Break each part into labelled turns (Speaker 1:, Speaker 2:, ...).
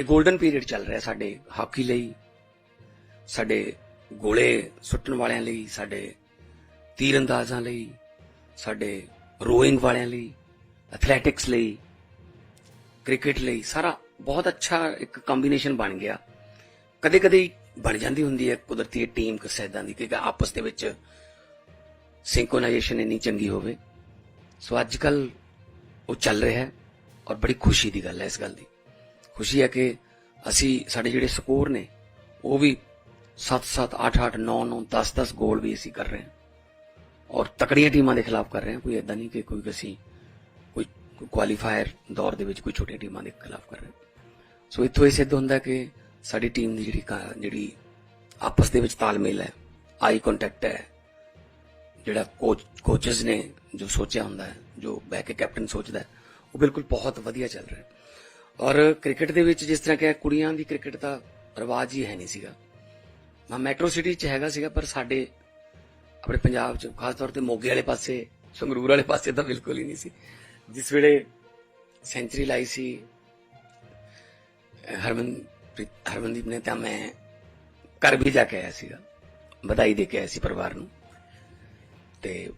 Speaker 1: ਇਹ golden period ਚੱਲ ਰਿਹਾ ਸਾਡੇ ਹਾਕੀ ਲਈ, ਸਾਡੇ ਗੋਲੇ ਸੁੱਟਣ ਵਾਲਿਆਂ ਲਈ, ਸਾਡੇ ਤੀਰੰਦਾਜ਼ਾਂ ਲਈ, ਸਾਡੇ ਰੋਇੰਗ ਵਾਲਿਆਂ ਲਈ, ਐਥਲੈਟਿਕਸ ਲਈ, ਕ੍ਰਿਕਟ ਲਈ, ਸਾਰਾ ਬਹੁਤ ਅੱਛਾ ਇੱਕ ਕੰਬੀਨੇਸ਼ਨ ਬਣ ਗਿਆ। ਕਦੇ ਕਦੇ ਬਣ ਜਾਂਦੀ ਹੁੰਦੀ ਹੈ ਕੁਦਰਤੀ ਟੀਮ ਕਸੈਦਾਂ ਦੀ ਕਿ ਆਪਸ ਦੇ ਵਿੱਚ ਸਿੰਕੋਨਾਈਜੇਸ਼ਨ ਇੰਨੀ ਚੰਗੀ ਹੋਵੇ। ਸੋ ਅੱਜ ਕੱਲ ਉਹ ਚੱਲ ਰਿਹਾ ਹੈ ਔਰ ਬੜੀ ਖੁਸ਼ੀ ਦੀ ਗੱਲ ਹੈ ਇਸ ਗੱਲ ਦੀ। ਖੁਸ਼ੀ ਹੈ ਕਿ ਅਸੀਂ ਸਾਡੇ ਜਿਹੜੇ ਸਕੋਰ ਨੇ, ਉਹ ਵੀ 7-7 8-8 9-9 10-10 ਗੋਲ ਵੀ ਅਸੀਂ ਕਰ ਰਹੇ ਹਾਂ। ਔਰ ਤਕੜੀਆਂ ਟੀਮਾਂ ਦੇ ਖਿਲਾਫ ਕਰ ਰਹੇ ਹਾਂ। ਕੋਈ ਐਦਾਂ ਨਹੀਂ ਕਿ ਕੋਈ ਅਸੀਂ ਕੋਈ ਕੁਆਲੀਫਾਇਰ ਦੌਰ ਦੇ ਵਿੱਚ ਕੋਈ ਛੋਟੀਆਂ ਟੀਮਾਂ ਦੇ ਖਿਲਾਫ ਕਰ ਰਹੇ ਹਾਂ। ਸੋ ਇੱਥੋਂ ਇਹ ਸਿੱਧ ਹੁੰਦਾ ਕਿ ਸਾਡੀ ਟੀਮ ਦੀ ਜਿਹੜੀ ਕਾ- ਜਿਹੜੀ ਆਪਸ ਦੇ ਵਿੱਚ ਤਾਲਮੇਲ ਹੈ ਆਈ ਕੰਟੈਕਟ ਹੈ, ਜਿਹੜਾ ਕੋਚ ਕੋਚਸ ਨੇ ਜੋ ਸੋਚਿਆ ਹੁੰਦਾ ਹੈ, ਜੋ ਬਹਿ ਕੇ ਕੈਪਟਨ ਸੋਚਦਾ ਉਹ ਬਿਲਕੁਲ ਬਹੁਤ ਵਧੀਆ ਚੱਲ ਰਿਹਾ ਹੈ। ਔਰ ਕ੍ਰਿਕਟ ਦੇ ਵਿੱਚ ਜਿਸ ਤਰ੍ਹਾਂ ਕਿ ਕੁੜੀਆਂ ਦੀ ਕ੍ਰਿਕਟ ਦਾ ਰਿਵਾਜ ਹੀ ਹੈ ਨਹੀਂ ਸੀਗਾ। ਮੈਂ ਮੈਟਰੋ ਸਿਟੀ ਚ ਹੈਗਾ ਸੀਗਾ, ਪਰ ਸਾਡੇ ਆਪਣੇ ਪੰਜਾਬ ਚ, ਖਾਸ ਤੌਰ ਤੇ ਮੋਗੇ ਵਾਲੇ ਪਾਸੇ, ਸੰਗਰੂਰ ਵਾਲੇ ਪਾਸੇ ਤਾਂ ਬਿਲਕੁਲ ਹੀ ਨਹੀਂ ਸੀ। ਜਿਸ ਵੇਲੇ ਸੈਂਚਰੀ ਲਾਈ ਸੀ ਹਰਮਨ ਹਰਮਨਦੀਪ ਨੇ ਤਾਂ ਮੈਂ ਘਰ ਵੀ ਜਾ ਕੇ ਆਇਆ ਸੀਗਾ, ਵਧਾਈ ਦੇ ਕੇ ਆਇਆ ਸੀ ਪਰਿਵਾਰ ਨੂੰ। ਤੇ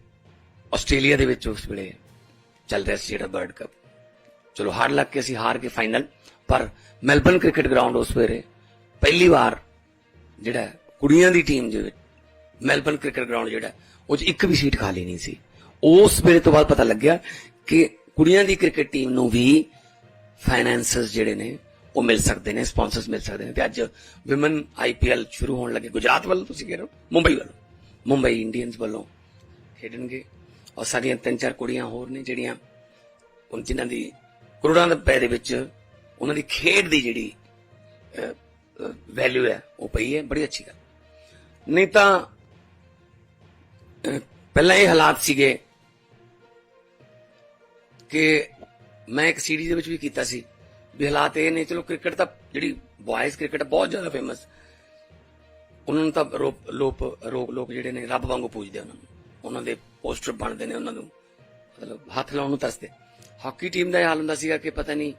Speaker 1: ਆਸਟ੍ਰੇਲੀਆ ਦੇ ਵਿੱਚ ਉਸ ਵੇਲੇ ਚੱਲ ਰਿਹਾ ਸੀ ਜਿਹੜਾ ਵਰਲਡ ਕੱਪ। ਚਲੋ ਹਾਰ ਲੱਗ ਕੇ ਅਸੀਂ ਹਾਰ ਕੇ ਫਾਈਨਲ ਪਰ ਮੈਲਬਨ ਕ੍ਰਿਕਟ ਗਰਾਊਂਡ ਉਸ ਵੇਲੇ ਪਹਿਲੀ ਵਾਰ ਜਿਹੜਾ ਕੁੜੀਆਂ ਦੀ ਟੀਮ ਦੇ ਵਿੱਚ ਮੈਲਬਨ ਕ੍ਰਿਕਟ ਗਰਾਊਂਡ ਜਿਹੜਾ ਉਹ 'ਚ ਇੱਕ ਵੀ ਸੀਟ ਖਾਲੀ ਨਹੀਂ ਸੀ ਉਸ ਵੇਲੇ ਤੋਂ ਬਾਅਦ ਪਤਾ ਲੱਗਿਆ ਕਿ ਕੁੜੀਆਂ ਦੀ ਕ੍ਰਿਕਟ ਟੀਮ ਨੂੰ ਵੀ ਫਾਈਨੈਂਸਸ ਜਿਹੜੇ ਨੇ ਉਹ ਮਿਲ ਸਕਦੇ ਨੇ ਸਪਾਂਸਰਸ ਮਿਲ ਸਕਦੇ ਨੇ ਤੇ ਅੱਜ ਵਿਮਨ ਆਈਪੀਐਲ ਸ਼ੁਰੂ ਹੋਣ ਲੱਗੇ ਗੁਜਰਾਤ ਵੱਲੋਂ ਤੁਸੀਂ ਕਹਿ ਰਹੇ ਹੋ ਮੁੰਬਈ ਵੱਲੋਂ ਮੁੰਬਈ ਇੰਡੀਅਨਸ ਵੱਲੋਂ ਖੇਡਣਗੇ ਔਰ ਸਾਡੀਆਂ ਤਿੰਨ ਚਾਰ ਕੁੜੀਆਂ ਹੋਰ ਨੇ ਜਿਹੜੀਆਂ ਉਹ ਜਿਨ੍ਹਾਂ ਦੀ ਕਰੋੜਾਂ ਰੁਪਏ ਦੇ ਵਿੱਚ ਉਹਨਾਂ ਦੀ ਖੇਡ ਦੀ ਜਿਹੜੀ ਵੈਲਿਊ ਹੈ, ਉਹ ਪਈ ਹੈ, ਬੜੀ ਅੱਛੀ ਗੱਲ। ਨਹੀਂ ਤਾਂ ਪਹਿਲਾਂ ਇਹ ਹਾਲਾਤ ਸੀਗੇ ਕਿ ਮੈਂ ਇੱਕ ਸੀਰੀਜ਼ ਦੇ ਵਿੱਚ ਵੀ ਕੀਤਾ ਸੀ, ਵੀ ਹਾਲਾਤ ਇਹ ਨੇ, ਚਲੋ ਕ੍ਰਿਕਟ ਤਾਂ ਜਿਹੜੀ ਬॉयਜ਼ ਕ੍ਰਿਕਟ ਬਹੁਤ ਜ਼ਿਆਦਾ ਫੇਮਸ ਉਹਨਾਂ ਨੂੰ ਤਾਂ ਰੋਪ, ਲੋਪ ਰੋਕ ਲੋਕ ਜਿਹੜੇ ਨੇ, ਰੱਬ ਵਾਂਗੂ ਪੂਜਦੇ ਉਹਨਾਂ ਨੂੰ। ਉਹਨਾਂ ਦੇ ਪੋਸਟਰ ਬਣਦੇ ਨੇ ਉਹਨਾਂ ਨੂੰ। ਮਤਲਬ ਹੱਥ ਲਾਉਣ ਨੂੰ ਤਰਸਦੇ। ਹਾਕੀ ਟੀਮ ਦਾ ਇਹ ਹਾਲ ਹੁੰਦਾ ਸੀਗਾ ਕਿ ਪਤਾ ਨਹੀਂ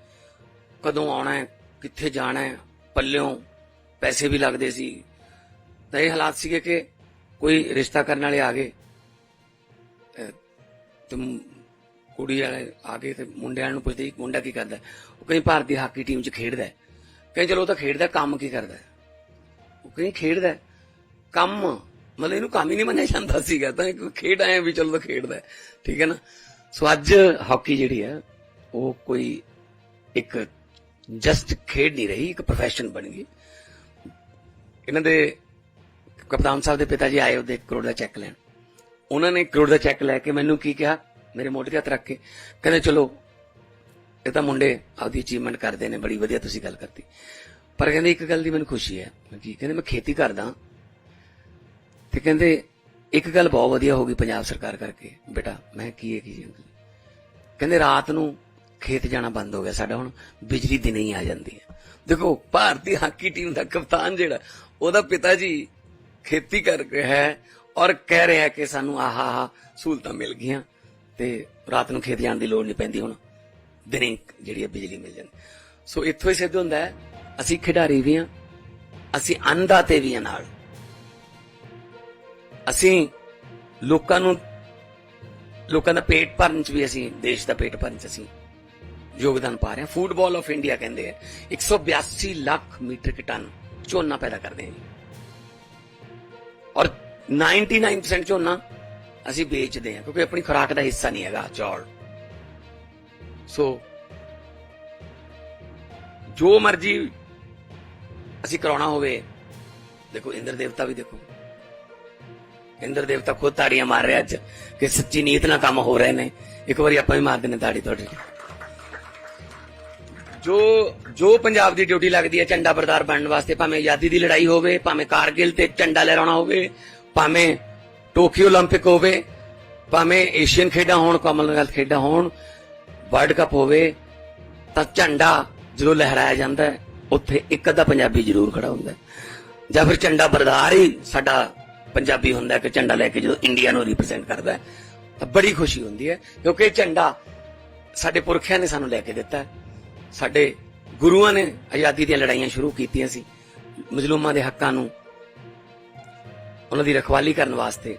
Speaker 1: ਕਦੋਂ ਆਉਣਾ ਹੈ, ਕਿੱਥੇ ਜਾਣਾ ਹੈ, ਪੱਲਿਓਂ ਪੈਸੇ ਵੀ ਲੱਗਦੇ ਸੀ। ਤਾਂ ਇਹ ਹਾਲਾਤ ਸੀਗੇ ਕਿ ਕੋਈ ਰਿਸ਼ਤਾ ਕਰਨ ਵਾਲੇ ਆ ਗਏ। ਅਹ ਤੇ ਕੁੜੀ ਵਾਲੇ ਆ ਗਏ ਤੇ ਮੁੰਡਿਆਂ ਨੂੰ ਪੁੱਛਦੇ ਮੁੰਡਾ ਕੀ ਕਰਦਾ ਉਹ ਕਈ ਭਾਰਤੀ ਹਾਕੀ ਟੀਮ 'ਚ ਖੇਡਦਾ ਕਈ ਚਲੋ ਉਹ ਤਾਂ ਖੇਡਦਾ, ਕੰਮ ਕੀ ਕਰਦਾ ਉਹ ਕਈ ਖੇਡਦਾ ਕੰਮ, ਮਤਲਬ ਇਹਨੂੰ ਕੰਮ ਹੀ ਨਹੀਂ ਮੰਨਿਆ ਜਾਂਦਾ ਸੀਗਾ, ਤਾਂ ਇਹ ਖੇਡ ਆਏ ਵੀ ਚਲੋ ਤਾਂ ਖੇਡਦਾ ਠੀਕ ਹੈ ਨਾ? ਸੋ ਅੱਜ ਹਾਕੀ ਜਿਹੜੀ ਹੈ, ਉਹ ਕੋਈ ਇੱਕ ਜਸਟ ਖੇਡ ਨਹੀਂ ਰਹੀ, ਇੱਕ ਪ੍ਰੋਫੈਸ਼ਨ ਬਣ ਗਈ। ਇਹਨਾਂ ਦੇ ਕਪਤਾਨ ਸਾਹਿਬ ਦੇ ਪਿਤਾ ਜੀ ਆਏ, ਉਹਦੇ ਕਰੋੜ ਦਾ ਚੈੱਕ ਲੈਣ। ਉਹਨਾਂ ਨੇ ਕਰੋੜ ਦਾ ਚੈੱਕ ਲੈ ਕੇ ਮੈਨੂੰ ਕੀ ਕਿਹਾ, ਮੇਰੇ ਮੋਢੇ ਤੇ ਹੱਥ ਰੱਖ ਕੇ, ਕਹਿੰਦੇ, ਚਲੋ, ਇਹ ਤਾਂ ਮੁੰਡੇ ਆਪਦੀ ਅਚੀਵਮੈਂਟ ਕਰਦੇ ਨੇ, ਬੜੀ ਵਧੀਆ ਤੁਸੀਂ ਗੱਲ ਕਰਤੀ। ਪਰ ਕਹਿੰਦੇ, ਇੱਕ ਗੱਲ ਦੀ ਮੈਨੂੰ ਖੁਸ਼ੀ ਹੈ ਮੈਂ ਕੀ ਕਹਿੰਦੇ, ਮੈਂ ਖੇਤੀ ਕਰਦਾ ਤੇ ਕਹਿੰਦੇ ਇੱਕ ਗੱਲ ਬਹੁਤ ਵਧੀਆ ਹੋ ਗਈ ਪੰਜਾਬ ਸਰਕਾਰ ਕਰਕੇ। ਬੇਟਾ, ਮੈਂ ਕੀ ਹੈ ਕੀ ਕਹਿੰਦੇ ਰਾਤ ਨੂੰ ਖੇਤ ਜਾਣਾ ਬੰਦ ਹੋ ਗਿਆ ਸਾਡਾ, ਹੁਣ ਬਿਜਲੀ ਦਿਨੇ ਹੀ ਆ ਜਾਂਦੀ ਹੈ। ਦੇਖੋ, ਭਾਰਤੀ ਹਾਕੀ ਟੀਮ ਦਾ ਕਪਤਾਨ ਜਿਹੜਾ, ਉਹਦਾ ਪਿਤਾ ਜੀ ਖੇਤੀ ਕਰ ਰਿਹਾ ਹੈ ਔਰ ਕਹਿ ਰਿਹਾ ਕਿ ਸਾਨੂੰ ਆਹਾ ਆਹ ਸਹੂਲਤਾਂ ਮਿਲ ਗਈਆਂ ਤੇ ਰਾਤ ਨੂੰ ਖੇਤ ਜਾਣ ਦੀ ਲੋੜ ਨਹੀਂ ਪੈਂਦੀ, ਹੁਣ ਦਿਨੇ ਜਿਹੜੀ ਹੈ ਬਿਜਲੀ ਮਿਲ ਜਾਂਦੀ। ਸੋ ਇੱਥੋਂ ਹੀ ਸਿੱਧ ਹੁੰਦਾ ਹੈ, ਅਸੀਂ ਖਿਡਾਰੀ ਵੀ ਹਾਂ, ਅਸੀਂ ਅੰਨਦਾਤੇ ਵੀ ਹਾਂ ਨਾਲ। ਅਸੀਂ ਲੋਕਾਂ ਨੂੰ, ਲੋਕਾਂ ਦਾ ਪੇਟ ਭਰਨ ਚ ਵੀ ਅਸੀਂ, ਦੇਸ਼ ਦਾ ਪੇਟ ਭਰਨ ਚ ਅਸੀਂ ਯੋਗਦਾਨ ਪਾ ਰਹੇ ਹਾਂ। ਫੁੱਟਬਾਲ ਆਫ ਇੰਡੀਆ ਕਹਿੰਦੇ ਆ 182 ਲੱਖ ਮੀਟ੍ਰਿਕ ਟਨ ਝੋਨਾ ਪੈਦਾ ਕਰਦੇ ਹਾਂ ਜੀ। ਔਰ 99% ਝੋਨਾ ਅਸੀਂ ਵੇਚਦੇ ਹਾਂ, ਕਿਉਂਕਿ ਆਪਣੀ ਖੁਰਾਕ ਦਾ ਹਿੱਸਾ ਨਹੀਂ ਹੈਗਾ, ਚੌਲ। ਸੋ ਜੋ ਮਰਜ਼ੀ ਅਸੀਂ ਕਰਾਉਣਾ ਹੋਵੇ, ਦੇਖੋ ਇੰਦਰ ਦੇਵਤਾ ਵੀ ਦੇਖੋ। ਇੰਦਰ ਦੇਵਤਾ ਖੁਦ ਤਾੜੀਆਂ ਮਾਰ ਰਿਹਾ ਅੱਜ ਕਿ ਸੱਚੀ ਨੀਤ ਨਾਲ ਕੰਮ ਹੋ ਰਹੇ ਨੇ ਇੱਕ ਵਾਰੀ ਆਪਾਂ ਵੀ ਮਾਰ ਦਿੰਨੇ ਤਾੜੀ ਤੁਹਾਡੇ ਲਈ ਜੋ ਜੋ ਪੰਜਾਬ ਦੀ ਡਿਊਟੀ ਲੱਗਦੀ ਹੈ ਝੰਡਾ ਬਰਦਾਰ ਬਣਨ ਵਾਸਤੇ ਭਾਵੇਂ ਆਜ਼ਾਦੀ ਦੀ ਲੜਾਈ ਹੋਵੇ ਭਾਵੇਂ ਕਾਰਗਿਲ ਤੇ ਝੰਡਾ ਲਹਿਰਾਉਣਾ ਹੋਵੇ ਭਾਵੇਂ ਟੋਕੀਓ 올림픽 ਹੋਵੇ ਭਾਵੇਂ ਏਸ਼ੀਅਨ ਖੇਡਾਂ ਹੋਣ ਕਾਮਨਵੈਲਥ ਖੇਡਾਂ ਹੋਣ ਵਰਲਡ ਕੱਪ ਹੋਵੇ ਤਾਂ ਝੰਡਾ ਜਦੋਂ ਲਹਿਰਾਇਆ ਜਾਂਦਾ ਹੈ ਉੱਥੇ ਇੱਕ ਅੱਧਾ ਪੰਜਾਬੀ ਜ਼ਰੂਰ ਖੜਾ ਹੁੰਦਾ ਹੈ ਜਾਂ ਫਿਰ ਝੰਡਾ ਬਰਦਾਰ ਹੀ ਸਾਡਾ ਪੰਜਾਬੀ ਹੁੰਦਾ ਹੈ ਕਿ ਝੰਡਾ ਲੈ ਕੇ ਜਦੋਂ ਇੰਡੀਆ ਨੂੰ ਰਿਪਰੈਜ਼ੈਂਟ ਕਰਦਾ ਤਾਂ ਬੜੀ ਖੁਸ਼ੀ ਹੁੰਦੀ ਹੈ, ਕਿਉਂਕਿ ਇਹ ਝੰਡਾ ਸਾਡੇ ਪੁਰਖਿਆਂ ਨੇ ਸਾਨੂੰ ਲੈ ਕੇ ਦਿੱਤਾ ਸਾਡੇ ਗੁਰੂਆਂ ਨੇ ਆਜ਼ਾਦੀ ਦੀਆਂ ਲੜਾਈਆਂ ਸ਼ੁਰੂ ਕੀਤੀਆਂ ਸੀ। ਮਜ਼ਲੂਮਾਂ ਦੇ ਹੱਕਾਂ ਨੂੰ ਉਹਨਾਂ ਦੀ ਰਖਵਾਲੀ ਕਰਨ ਵਾਸਤੇ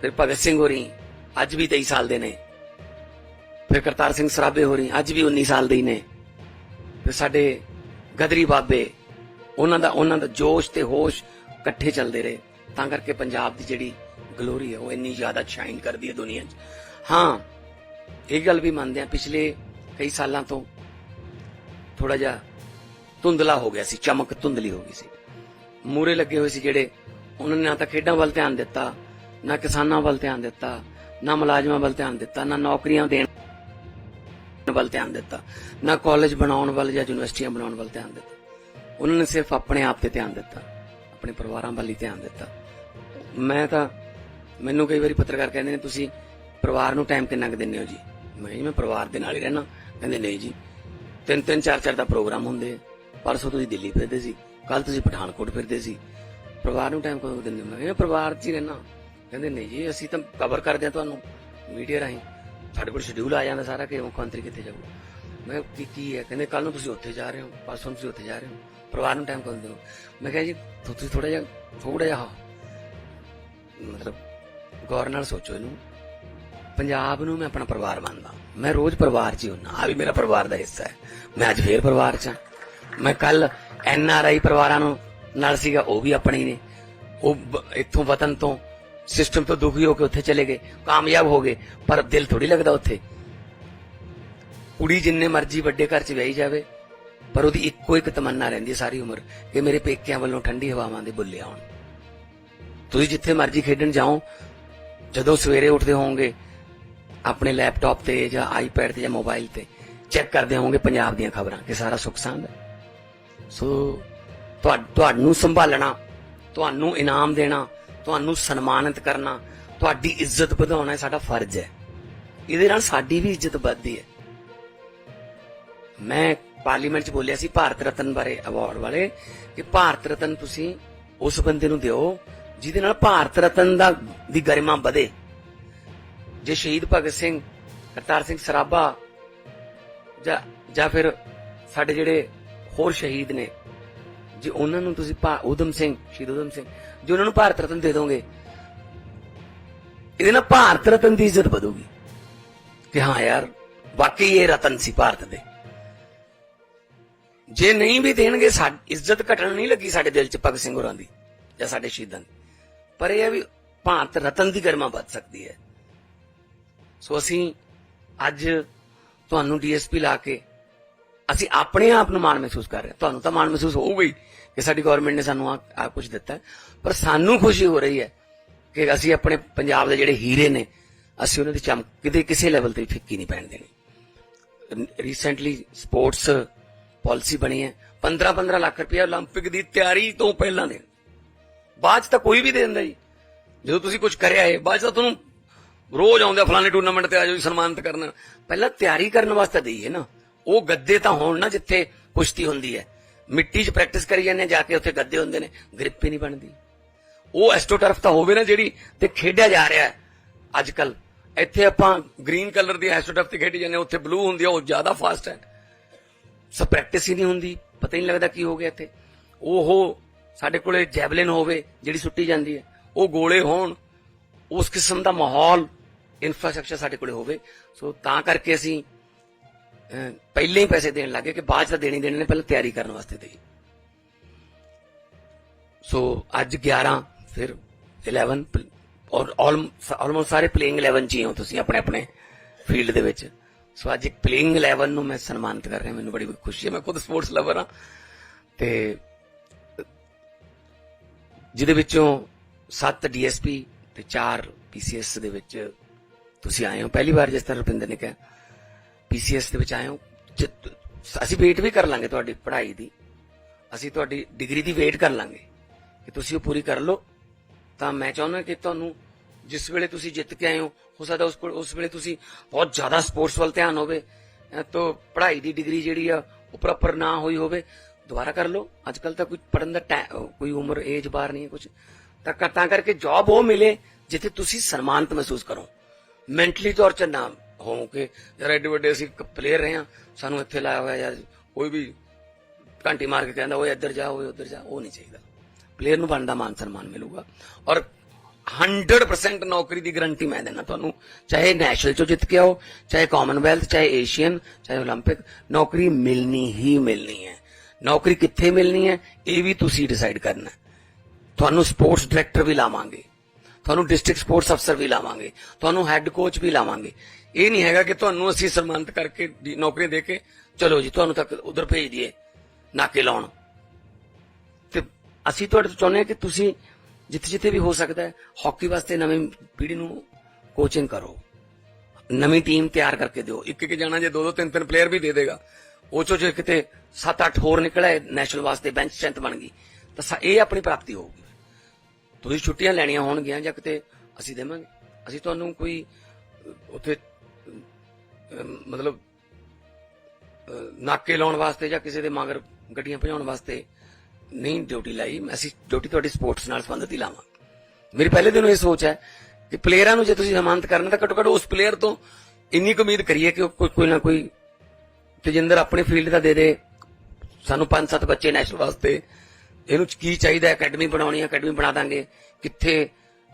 Speaker 1: ਫਿਰ ਭਗਤ ਸਿੰਘ ਹੋਰੀ ਅੱਜ ਵੀ 23 ਸਾਲ ਦੇ ਨੇ। ਫਿਰ ਕਰਤਾਰ ਸਿੰਘ ਸਰਾਭੇ ਹੋਰੀ ਅੱਜ ਵੀ 19 ਸਾਲ ਦੇ ਹੀ ਨੇ। ਫਿਰ ਸਾਡੇ ਗਦਰੀ ਬਾਬੇ, ਉਹਨਾਂ ਦਾ ਉਹਨਾਂ ਦਾ ਜੋਸ਼ ਤੇ ਹੋਸ਼ ਇਕੱਠੇ ਚੱਲਦੇ ਰਹੇ। ਤਾਂ ਕਰਕੇ ਪੰਜਾਬ ਦੀ ਜਿਹੜੀ ਗਲੋਰੀ ਹੈ ਉਹ ਇੰਨੀ ਜ਼ਿਆਦਾ ਸ਼ਾਈਨ ਕਰਦੀ ਹੈ ਦੁਨੀਆ 'ਚ। ਹਾਂ, ਇਹ ਗੱਲ ਵੀ ਮੰਨਦੇ ਆ ਪਿਛਲੇ ਕਈ ਸਾਲਾਂ ਤੋਂ ਥੋੜਾ ਜਿਹਾ ਧੁੰਦਲਾ ਹੋ ਗਿਆ ਸੀ, ਚਮਕ ਧੁੰਦਲੀ ਹੋ ਗਈ ਸੀ। ਮੂਰੇ ਲੱਗੇ ਹੋਏ ਸੀ ਜਿਹੜੇ ਉਹਨਾਂ ਨੇ ਨਾ ਤਾਂ ਖੇਡਾਂ ਵੱਲ ਧਿਆਨ ਦਿੱਤਾ, ਨਾ ਕਿਸਾਨਾਂ ਵੱਲ ਧਿਆਨ ਦਿੱਤਾ, ਨਾ ਮੁਲਾਜ਼ਮਾਂ ਵੱਲ ਧਿਆਨ ਦਿੱਤਾ, ਨਾ ਨੌਕਰੀਆਂ ਦੇਣ ਵੱਲ ਧਿਆਨ ਦਿੱਤਾ, ਨਾ ਕਾਲਜ ਬਣਾਉਣ ਵੱਲ ਜਾਂ ਯੂਨੀਵਰਸਿਟੀਆਂ ਬਣਾਉਣ ਵੱਲ ਧਿਆਨ ਦਿੱਤਾ। ਉਹਨਾਂ ਨੇ ਸਿਰਫ ਆਪਣੇ ਆਪ ਤੇ ਧਿਆਨ ਦਿੱਤਾ। ਆਪਣੇ ਪਰਿਵਾਰਾਂ ਵੱਲ ਹੀ ਧਿਆਨ ਦਿੱਤਾ। ਮੈਂ ਤਾਂ, ਮੈਨੂੰ ਕਈ ਵਾਰੀ ਪੱਤਰਕਾਰ ਕਹਿੰਦੇ ਨੇ, ਤੁਸੀਂ ਪਰਿਵਾਰ ਨੂੰ ਟਾਈਮ ਕਿੰਨਾ ਕੁ ਦਿੰਦੇ ਹੋ ਜੀ? ਮੈਂ ਜੀ, ਮੈਂ ਪਰਿਵਾਰ ਦੇ ਨਾਲ ਹੀ ਰਹਿਣਾ ਕਹਿੰਦੇ ਨਹੀਂ ਜੀ, ਤਿੰਨ ਤਿੰਨ, ਚਾਰ ਚਾਰ ਦਾ ਪ੍ਰੋਗਰਾਮ ਹੁੰਦੇ ਪਰਸੋਂ ਤੁਸੀਂ ਦਿੱਲੀ ਫਿਰਦੇ ਸੀ ਕੱਲ ਤੁਸੀਂ ਪਠਾਨਕੋਟ ਫਿਰਦੇ ਸੀ। ਪਰਿਵਾਰ ਨੂੰ ਟਾਈਮ ਕਦੋਂ ਦਿੰਦੇ ਹੋ? ਮੈਂ ਕਿਹਾ ਪਰਿਵਾਰ 'ਚ ਹੀ ਰਹਿਣਾ ਕਹਿੰਦੇ ਨਹੀਂ ਜੀ, ਅਸੀਂ ਤਾਂ ਕਵਰ ਕਰਦੇ ਆ ਤੁਹਾਨੂੰ ਮੀਡੀਆ ਰਾਹੀਂ। ਸਾਡੇ ਕੋਲ ਸ਼ਡਿਊਲ ਆ ਜਾਂਦਾ ਸਾਰਾ ਕਿ ਮੁੱਖ ਮੰਤਰੀ ਕਿੱਥੇ ਜਾਊ ਮੈਂ ਕਿਹਾ ਕੀ ਕੀ ਹੈ? ਕਹਿੰਦੇ ਕੱਲ ਨੂੰ ਤੁਸੀਂ ਉੱਥੇ ਜਾ ਰਹੇ ਹੋ, ਪਰਸੋਂ ਤੁਸੀਂ ਉੱਥੇ ਜਾ ਰਹੇ ਹੋ, ਪਰਿਵਾਰ ਨੂੰ ਟਾਈਮ ਕਦੋਂ ਦਿਓ। ਮੈਂ ਕਿਹਾ ਜੀ ਤੁਸੀਂ ਥੋੜਾ ਜਿਹਾ ਥੋੜਾ ਜਿਹਾ ਮਤਲਬ ਗੌਰ ਨਾਲ ਸੋਚੋ ਇਹਨੂੰ। ਪੰਜਾਬ ਨੂੰ ਮੈਂ ਆਪਣਾ ਪਰਿਵਾਰ ਮੰਨਦਾ। ਮੈਂ ਰੋਜ਼ ਪਰਿਵਾਰ 'ਚ ਹੀ ਹੁੰਨਾ ਆ ਵੀ ਮੇਰਾ ਪਰਿਵਾਰ ਦਾ ਹਿੱਸਾ ਹੈ। ਮੈਂ ਅੱਜ ਫੇਰ ਪਰਿਵਾਰ 'ਚ ਹਾਂ। ਮੈਂ ਕੱਲ ਐਨ ਆਰ ਆਈ ਪਰਿਵਾਰਾਂ ਨੂੰ ਨਾਲ ਸੀਗਾ, ਉਹ ਵੀ ਆਪਣੇ ਹੀ ਨੇ। ਉਹ ਇੱਥੋਂ ਵਤਨ ਤੋਂ ਸਿਸਟਮ ਤੋਂ ਦੁਖੀ ਹੋ ਕੇ ਉੱਥੇ ਚਲੇ ਗਏ। ਕਾਮਯਾਬ ਹੋ ਗਏ। ਪਰ ਦਿਲ ਥੋੜੀ ਲੱਗਦਾ ਉੱਥੇ। ਕੁੜੀ ਜਿੰਨੇ ਮਰਜ਼ੀ ਵੱਡੇ ਘਰ 'ਚ ਵਿਆਹੀ ਜਾਵੇ, ਪਰ ਉਹਦੀ ਇੱਕੋ ਇੱਕ ਤਮੰਨਾ ਰਹਿੰਦੀ ਹੈ ਸਾਰੀ ਉਮਰ ਕਿ ਮੇਰੇ ਪੇਕਿਆਂ ਵੱਲੋਂ ਠੰਡੀ ਹਵਾਵਾਂ ਦੇ ਬੁੱਲੇ ਆਉਣ। ਤੁਸੀਂ ਜਿੱਥੇ ਮਰਜ਼ੀ ਖੇਡਣ ਜਾਓ, ਜਦੋਂ ਸਵੇਰੇ ਉੱਠਦੇ ਹੋਵੋਗੇ ਆਪਣੇ ਲੈਪਟਾਪ ਤੇ ਜਾਂ ਆਈਪੈਡ ਤੇ ਜਾਂ ਮੋਬਾਈਲ ਤੇ ਚੈੱਕ ਕਰਦੇ ਹੋਵੋਗੇ ਪੰਜਾਬ ਦੀਆਂ ਖਬਰਾਂ ਕਿ ਸਾਰਾ ਸੁੱਖ ਸਾਂਦ ਹੈ। ਸੋ ਤੁਹਾ- ਤੁਹਾਨੂੰ ਸੰਭਾਲਣਾ, ਤੁਹਾਨੂੰ ਇਨਾਮ ਦੇਣਾ, ਤੁਹਾਨੂੰ ਸਨਮਾਨਿਤ ਕਰਨਾ, ਤੁਹਾਡੀ ਇੱਜ਼ਤ ਵਧਾਉਣਾ ਸਾਡਾ ਫਰਜ਼ ਹੈ। ਇਹਦੇ ਨਾਲ ਸਾਡੀ ਵੀ ਇੱਜ਼ਤ ਵੱਧਦੀ ਹੈ। ਮੈਂ ਪਾਰਲੀਮੈਂਟ 'ਚ ਬੋਲਿਆ ਸੀ ਭਾਰਤ ਰਤਨ ਬਾਰੇ ਅਵਾਰਡ ਵਾਲੇ ਕਿ ਭਾਰਤ ਰਤਨ ਤੁਸੀਂ ਉਸ ਬੰਦੇ ਨੂੰ ਦਿਓ ਜਿਹਦੇ ਨਾਲ ਭਾਰਤ ਰਤਨ ਦਾ ਦੀ ਗਰਿਮਾ ਵਧੇ। ਜੇ ਸ਼ਹੀਦ ਭਗਤ ਸਿੰਘ, ਕਰਤਾਰ ਸਿੰਘ ਸਰਾਭਾ ਜਾਂ ਜਾਂ ਫਿਰ ਸਾਡੇ ਜਿਹੜੇ ਹੋਰ ਸ਼ਹੀਦ ਨੇ, ਜੇ ਉਹਨਾਂ ਨੂੰ ਤੁਸੀਂ ਭਾ- ਊਧਮ ਸਿੰਘ, ਸ਼ਹੀਦ ਊਧਮ ਸਿੰਘ, ਜੇ ਉਹਨਾਂ ਨੂੰ ਭਾਰਤ ਰਤਨ ਦੇ ਦੋਗੇ, ਇਹਦੇ ਨਾਲ ਭਾਰਤ ਰਤਨ ਦੀ ਇੱਜ਼ਤ ਵਧੂਗੀ। ਕਿ ਹਾਂ ਯਾਰ, ਵਾਕਈ ਇਹ ਰਤਨ ਸੀ ਭਾਰਤ ਦੇ। ਜੇ ਨਹੀਂ ਵੀ ਦੇਣਗੇ, ਸਾਡੀ, ਇੱਜ਼ਤ ਘਟਣ ਨਹੀਂ ਲੱਗੀ ਸਾਡੇ ਦਿਲ 'ਚ ਭਗਤ ਸਿੰਘ ਹੋਰਾਂ ਦੀ ਜਾਂ ਸਾਡੇ ਸ਼ਹੀਦਾਂ ਦੀ। ਪਰ ਇਹ ਹੈ ਵੀ ਭਾਂਤ ਰਤਨ ਦੀ ਗਰਮਾ ਵੱਧ ਸਕਦੀ ਹੈ। ਸੋ ਅਸੀਂ ਅੱਜ ਤੁਹਾਨੂੰ ਡੀਐਸਪੀ ਲਾ ਕੇ ਅਸੀਂ ਆਪਣੇ ਆਪ ਨੂੰ ਮਾਣ ਮਹਿਸੂਸ ਕਰ ਰਹੇ ਹਾਂ। ਤੁਹਾਨੂੰ ਤਾਂ ਮਾਣ ਮਹਿਸੂਸ ਹੋਊਗਾ ਹੀ ਕਿ ਸਾਡੀ ਗਵਰਨਮੈਂਟ ਨੇ ਸਾਨੂੰ ਆ ਆ ਕੁਝ ਦਿੱਤਾ ਪਰ ਸਾਨੂੰ ਖੁਸ਼ੀ ਹੋ ਰਹੀ ਹੈ ਕਿ ਅਸੀਂ ਆਪਣੇ ਪੰਜਾਬ ਦੇ ਜਿਹੜੇ ਹੀਰੇ ਨੇ, ਅਸੀਂ ਉਹਨਾਂ ਦੀ ਚਮਕ ਕਿਤੇ ਕਿਸੇ ਲੈਵਲ ਤੇ ਫਿੱਕੀ ਨਹੀਂ ਪੈਣ ਦੇਣੀ। ਰੀਸੈਂਟਲੀ ਸਪੋਰਟਸ ਪਾਲਿਸੀ ਬਣੀ ਹੈ 15 15 ਲੱਖ ਰੁਪਏ 올림픽 ਦੀ ਤਿਆਰੀ ਤੋਂ ਪਹਿਲਾਂ ਦੇ ਬਾਅਦ 'ਚ ਤਾਂ ਕੋਈ ਵੀ ਦੇ ਦਿੰਦਾ ਜੀ ਜਦੋਂ ਤੁਸੀਂ ਕੁਝ ਕਰਿਆ ਹੈ ਬਾਅਦ 'ਚ ਤਾਂ ਤੁਹਾਨੂੰ ਰੋਜ਼ ਆਉਂਦੇ ਆ, ਫਲਾਣੇ ਟੂਰਨਾਮੈਂਟ ਤੇ ਆ ਜਾਓ ਜੀ ਸਨਮਾਨਿਤ ਕਰਨਾ ਪਹਿਲਾਂ ਤਿਆਰੀ ਕਰਨ ਵਾਸਤੇ ਦਈਏ ਨਾ ਉਹ ਗੱਦੇ ਤਾਂ ਹੋਣ ਨਾ ਜਿੱਥੇ ਕੁਸ਼ਤੀ ਹੁੰਦੀ ਹੈ ਮਿੱਟੀ 'ਚ ਪ੍ਰੈਕਟਿਸ ਕਰੀ ਜਾਂਦੇ ਆ, ਜਾ ਕੇ ਉੱਥੇ ਗੱਦੇ ਹੁੰਦੇ ਨੇ ਗ੍ਰਿਪ ਹੀ ਨਹੀਂ ਬਣਦੀ ਉਹ ਐਸਟੋਟਰਫ ਤਾਂ ਹੋਵੇ ਨਾ ਜਿਹੜੀ ਤੇ ਖੇਡਿਆ ਜਾ ਰਿਹਾ ਹੈ ਅੱਜ ਕੱਲ ਇੱਥੇ ਆਪਾਂ ਗ੍ਰੀਨ ਕਲਰ ਦੀ ਐਸਟੋਟਰਫ ਤੇ ਖੇਡੀ ਜਾਂਦੇ ਹਾਂ, ਉੱਥੇ ਬਲੂ ਹੁੰਦੀ ਆ ਉਹ ਜ਼ਿਆਦਾ ਫਾਸਟ ਹੈ ਸੋ ਪ੍ਰੈਕਟਿਸ ਹੀ ਨਹੀਂ ਹੁੰਦੀ, ਪਤਾ ਹੀ ਨਹੀਂ ਲੱਗਦਾ ਕੀ ਹੋ ਗਿਆ ਇੱਥੇ। ਉਹ ਸਾਡੇ ਕੋਲੇ ਜੈਵਲਿਨ ਹੋਵੇ, ਜਿਹੜੀ ਸੁੱਟੀ ਜਾਂਦੀ ਹੈ, ਉਹ ਗੋਲੇ ਹੋਣ, ਉਸ ਕਿਸਮ ਦਾ ਮਾਹੌਲ ਇਨਫਰਾਸਟ੍ਰਕਚਰ ਸਾਡੇ ਕੋਲੇ ਹੋਵੇ। ਸੋ ਤਾਂ ਕਰਕੇ ਅਸੀਂ ਪਹਿਲੇ ਹੀ ਪੈਸੇ ਦੇਣ ਲੱਗੇ ਕਿ ਬਾਅਦ ਚ ਤਾਂ ਦੇਣੇ ਦੇਣੇ ਨੇ, ਪਹਿਲਾਂ ਤਿਆਰੀ ਕਰਨ ਵਾਸਤੇ ਦੇਈ ਸੋ ਅੱਜ 11 ਫਿਰ 11 ਔਰ ਆਲਮੋਸਟ ਸਾਰੇ ਪਲੇਇੰਗ 11 ਚ ਹੀ ਹੋ ਤੁਸੀਂ ਆਪਣੇ ਆਪਣੇ ਫੀਲਡ ਦੇ ਵਿੱਚ। ਸੋ ਅੱਜ ਇੱਕ ਪਲੇਇੰਗ 11 ਨੂੰ ਮੈਂ ਸਨਮਾਨਿਤ ਕਰ ਰਿਹਾ, ਮੈਨੂੰ ਬੜੀ ਖੁਸ਼ੀ ਹੈ, ਮੈਂ ਖੁਦ ਸਪੋਰਟਸ ਲਵਰ ਹਾਂ। ਤੇ ਜਿਹਦੇ ਵਿੱਚੋਂ 7 ਡੀਐਸਪੀ ਤੇ 4 ਪੀਸੀਐਸ ਦੇ ਵਿੱਚ ਤੁਸੀਂ ਆਏ ਹੋ। ਪਹਿਲੀ ਵਾਰ ਜਿਸ ਤਰ੍ਹਾਂ ਰੁਪਿੰਦਰ ਨੇ ਕਿਹਾ ਪੀਸੀਐਸ ਦੇ ਵਿੱਚ ਆਏ ਹੋ। ਜਿ- ਅਸੀਂ ਵੇਟ ਵੀ ਕਰ ਲਾਂਗੇ ਤੁਹਾਡੀ ਪੜ੍ਹਾਈ ਦੀ। ਅਸੀਂ ਤੁਹਾਡੀ ਡਿਗਰੀ ਦੀ ਵੇਟ ਕਰ ਲਾਂਗੇ। ਕਿ ਤੁਸੀਂ ਉਹ ਪੂਰੀ ਕਰ ਲਓ, ਤਾਂ ਮੈਂ ਚਾਹੁੰਦਾ ਕਿ ਤੁਹਾਨੂੰ ਜਿਸ ਵੇਲੇ ਤੁਸੀਂ ਜਿੱਤ ਕੇ ਆਏ ਹੋ ਹੋ ਸਕਦਾ ਉਸ ਕੋਲ ਉਸ ਵੇਲੇ ਤੁਸੀਂ ਬਹੁਤ ਜ਼ਿਆਦਾ ਸਪੋਰਟਸ ਵੱਲ ਧਿਆਨ ਹੋਵੇ ਤਾਂ ਪੜ੍ਹਾਈ ਦੀ ਡਿਗਰੀ ਜਿਹੜੀ ਆ, ਉਹ ਪ੍ਰੋਪਰ ਨਾ ਹੋਈ ਹੋਵੇ, ਦੁਬਾਰਾ ਕਰ ਲਓ। ਅੱਜ ਕੱਲ ਤਾਂ ਕੋਈ ਪੜਨ ਦਾ ਟੈ- ਕੋਈ ਉਮਰ ਏਜ ਬਾਰ ਨਹੀਂ ਹੈ ਕੁਝ ਤਾਂ ਤਾਂ ਕਰਕੇ ਜੌਬ ਉਹ ਮਿਲੇ ਜਿੱਥੇ ਤੁਸੀਂ ਸਨਮਾਨਿਤ ਮਹਿਸੂਸ ਕਰੋ। ਮੈਂਟਲੀ ਤੌਰ 'ਚ ਨਾ ਹੋ ਕਿ ਯਾਰ ਐਡੇ ਵੱਡੇ ਅਸੀਂ ਪਲੇਅਰ ਰਹੇ ਹਾਂ, ਸਾਨੂੰ ਇੱਥੇ ਲਾਇਆ ਹੋਇਆ ਜਾਂ ਕੋਈ ਵੀ ਘੰਟੀ ਮਾਰ ਕੇ ਕਹਿੰਦਾ, ਓਏ ਇੱਧਰ ਜਾ, ਓਏ ਉੱਧਰ ਜਾ। ਉਹ ਨਹੀਂ ਚਾਹੀਦਾ। ਪਲੇਅਰ ਨੂੰ ਬਣਦਾ ਮਾਨ ਸਨਮਾਨ ਮਿਲੂਗਾ। ਔਰ 100% ਨੌਕਰੀ ਦੀ ਗਾਰੰਟੀ ਮੈਂ ਦੇਣਾ ਤੁਹਾਨੂੰ ਚਾਹੇ ਨੈਸ਼ਨਲ ਚੋਂ ਜਿੱਤ ਕੇ ਆਓ ਚਾਹੇ ਕਾਮਨਵੈਲਥ ਚਾਹੇ ਏਸ਼ੀਅਨ ਚਾਹੇ 올림픽 ਨੌਕਰੀ ਮਿਲਣੀ ਹੀ ਮਿਲਣੀ ਹੈ ਨੌਕਰੀ ਕਿੱਥੇ ਮਿਲਣੀ ਹੈ ਇਹ ਵੀ ਤੁਸੀਂ ਡਿਸਾਈਡ ਕਰਨਾ ਹੈ। ਤੁਹਾਨੂੰ ਸਪੋਰਟਸ ਡਾਇਰੈਕਟਰ ਵੀ ਲਾਵਾਂਗੇ ਤੁਹਾਨੂੰ ਡਿਸਟ੍ਰਿਕਟ ਸਪੋਰਟਸ ਅਫਸਰ ਵੀ ਲਾਵਾਂਗੇ ਤੁਹਾਨੂੰ ਹੈੱਡ ਕੋਚ ਵੀ ਲਾਵਾਂਗੇ ਇਹ ਨਹੀਂ ਹੈਗਾ ਕਿ ਤੁਹਾਨੂੰ ਅਸੀਂ ਸਨਮਾਨਿਤ ਕਰਕੇ ਦੀ ਨੌਕਰੀ ਦੇ ਕੇ ਚਲੋ ਜੀ ਤੁਹਾਨੂੰ ਤੱਕ ਉਧਰ ਭੇਜ ਦਈਏ ਨਾਕੇ ਲਾਉਣ ਤੇ ਅਸੀਂ ਤੁਹਾਡੇ ਤੋਂ ਚਾਹੁੰਦੇ ਹਾਂ ਕਿ ਤੁਸੀਂ ਜਿੱਥੇ ਜਿੱਥੇ ਵੀ ਹੋ ਸਕਦਾ ਹੈ, ਹਾਕੀ ਵਾਸਤੇ ਨਵੀਂ ਪੀੜ੍ਹੀ ਨੂੰ ਕੋਚਿੰਗ ਕਰੋ। ਨਵੀਂ ਟੀਮ ਤਿਆਰ ਕਰਕੇ ਦਿਓ। ਇੱਕ ਇੱਕ ਜਾਣਾ ਜੇ ਦੋ ਦੋ ਤਿੰਨ ਤਿੰਨ ਪਲੇਅਰ ਵੀ ਦੇ ਦੇਗਾ। ਉਹ ਚੋਂ ਜੇ ਕਿਤੇ 7-8 ਹੋਰ ਨਿਕਲੇ ਨੈਸ਼ਨਲ ਵਾਸਤੇ ਬੈਂਚ ਸਟ੍ਰੈਂਥ ਬਣ ਗਈ, ਤਾਂ ਸਾ- ਇਹ ਆਪਣੀ ਪ੍ਰਾਪਤੀ ਹੋਊਗੀ। ਤੁਸੀਂ ਛੁੱਟੀਆਂ ਲੈਣੀਆਂ ਹੋਣਗੀਆਂ ਜਾਂ ਕਿਤੇ ਅਸੀਂ ਦੇਵਾਂਗੇ। ਅਸੀਂ ਤੁਹਾਨੂੰ ਕੋਈ ਉੱਥੇ ਮਤਲਬ ਨਾਕੇ ਲਾਉਣ ਵਾਸਤੇ ਜਾਂ ਕਿਸੇ ਦੇ ਮਗਰ ਗੱਡੀਆਂ ਭਜਾਉਣ ਵਾਸਤੇ ਨਹੀਂ ਡਿਊਟੀ ਲਾਈ ਅਸੀਂ ਡਿਊਟੀ ਤੁਹਾਡੀ ਸਪੋਰਟਸ ਨਾਲ ਸੰਬੰਧਿਤ ਹੀ ਲਾਵਾਂਗੇ ਮੇਰੀ ਪਹਿਲੇ ਦਿਨੋਂ ਇਹ ਸੋਚ ਹੈ ਕਿ ਪਲੇਅਰਾਂ ਨੂੰ ਜੇ ਤੁਸੀਂ ਜ਼ਮਾਨਤ ਕਰਨਾ ਤਾਂ ਘੱਟੋ ਘੱਟ ਉਸ ਪਲੇਅਰ ਤੋਂ ਇੰਨੀ ਕੁ ਉਮੀਦ ਕਰੀਏ ਕਿ ਉਹ ਕੋਈ ਕੋਈ ਨਾ ਕੋਈ ਤੇਜਿੰਦਰ ਆਪਣੀ ਫੀਲਡ ਦਾ ਦੇ ਦੇ ਸਾਨੂੰ ਪੰਜ ਸੱਤ ਬੱਚੇ ਨੈਸ਼ਨਲ ਵਾਸਤੇ ਇਹਨੂੰ ਕੀ ਚਾਹੀਦਾ ਅਕੈਡਮੀ ਬਣਾਉਣੀ ਹੈ ਅਕੈਡਮੀ ਬਣਾ ਦਾਂਗੇ ਕਿੱਥੇ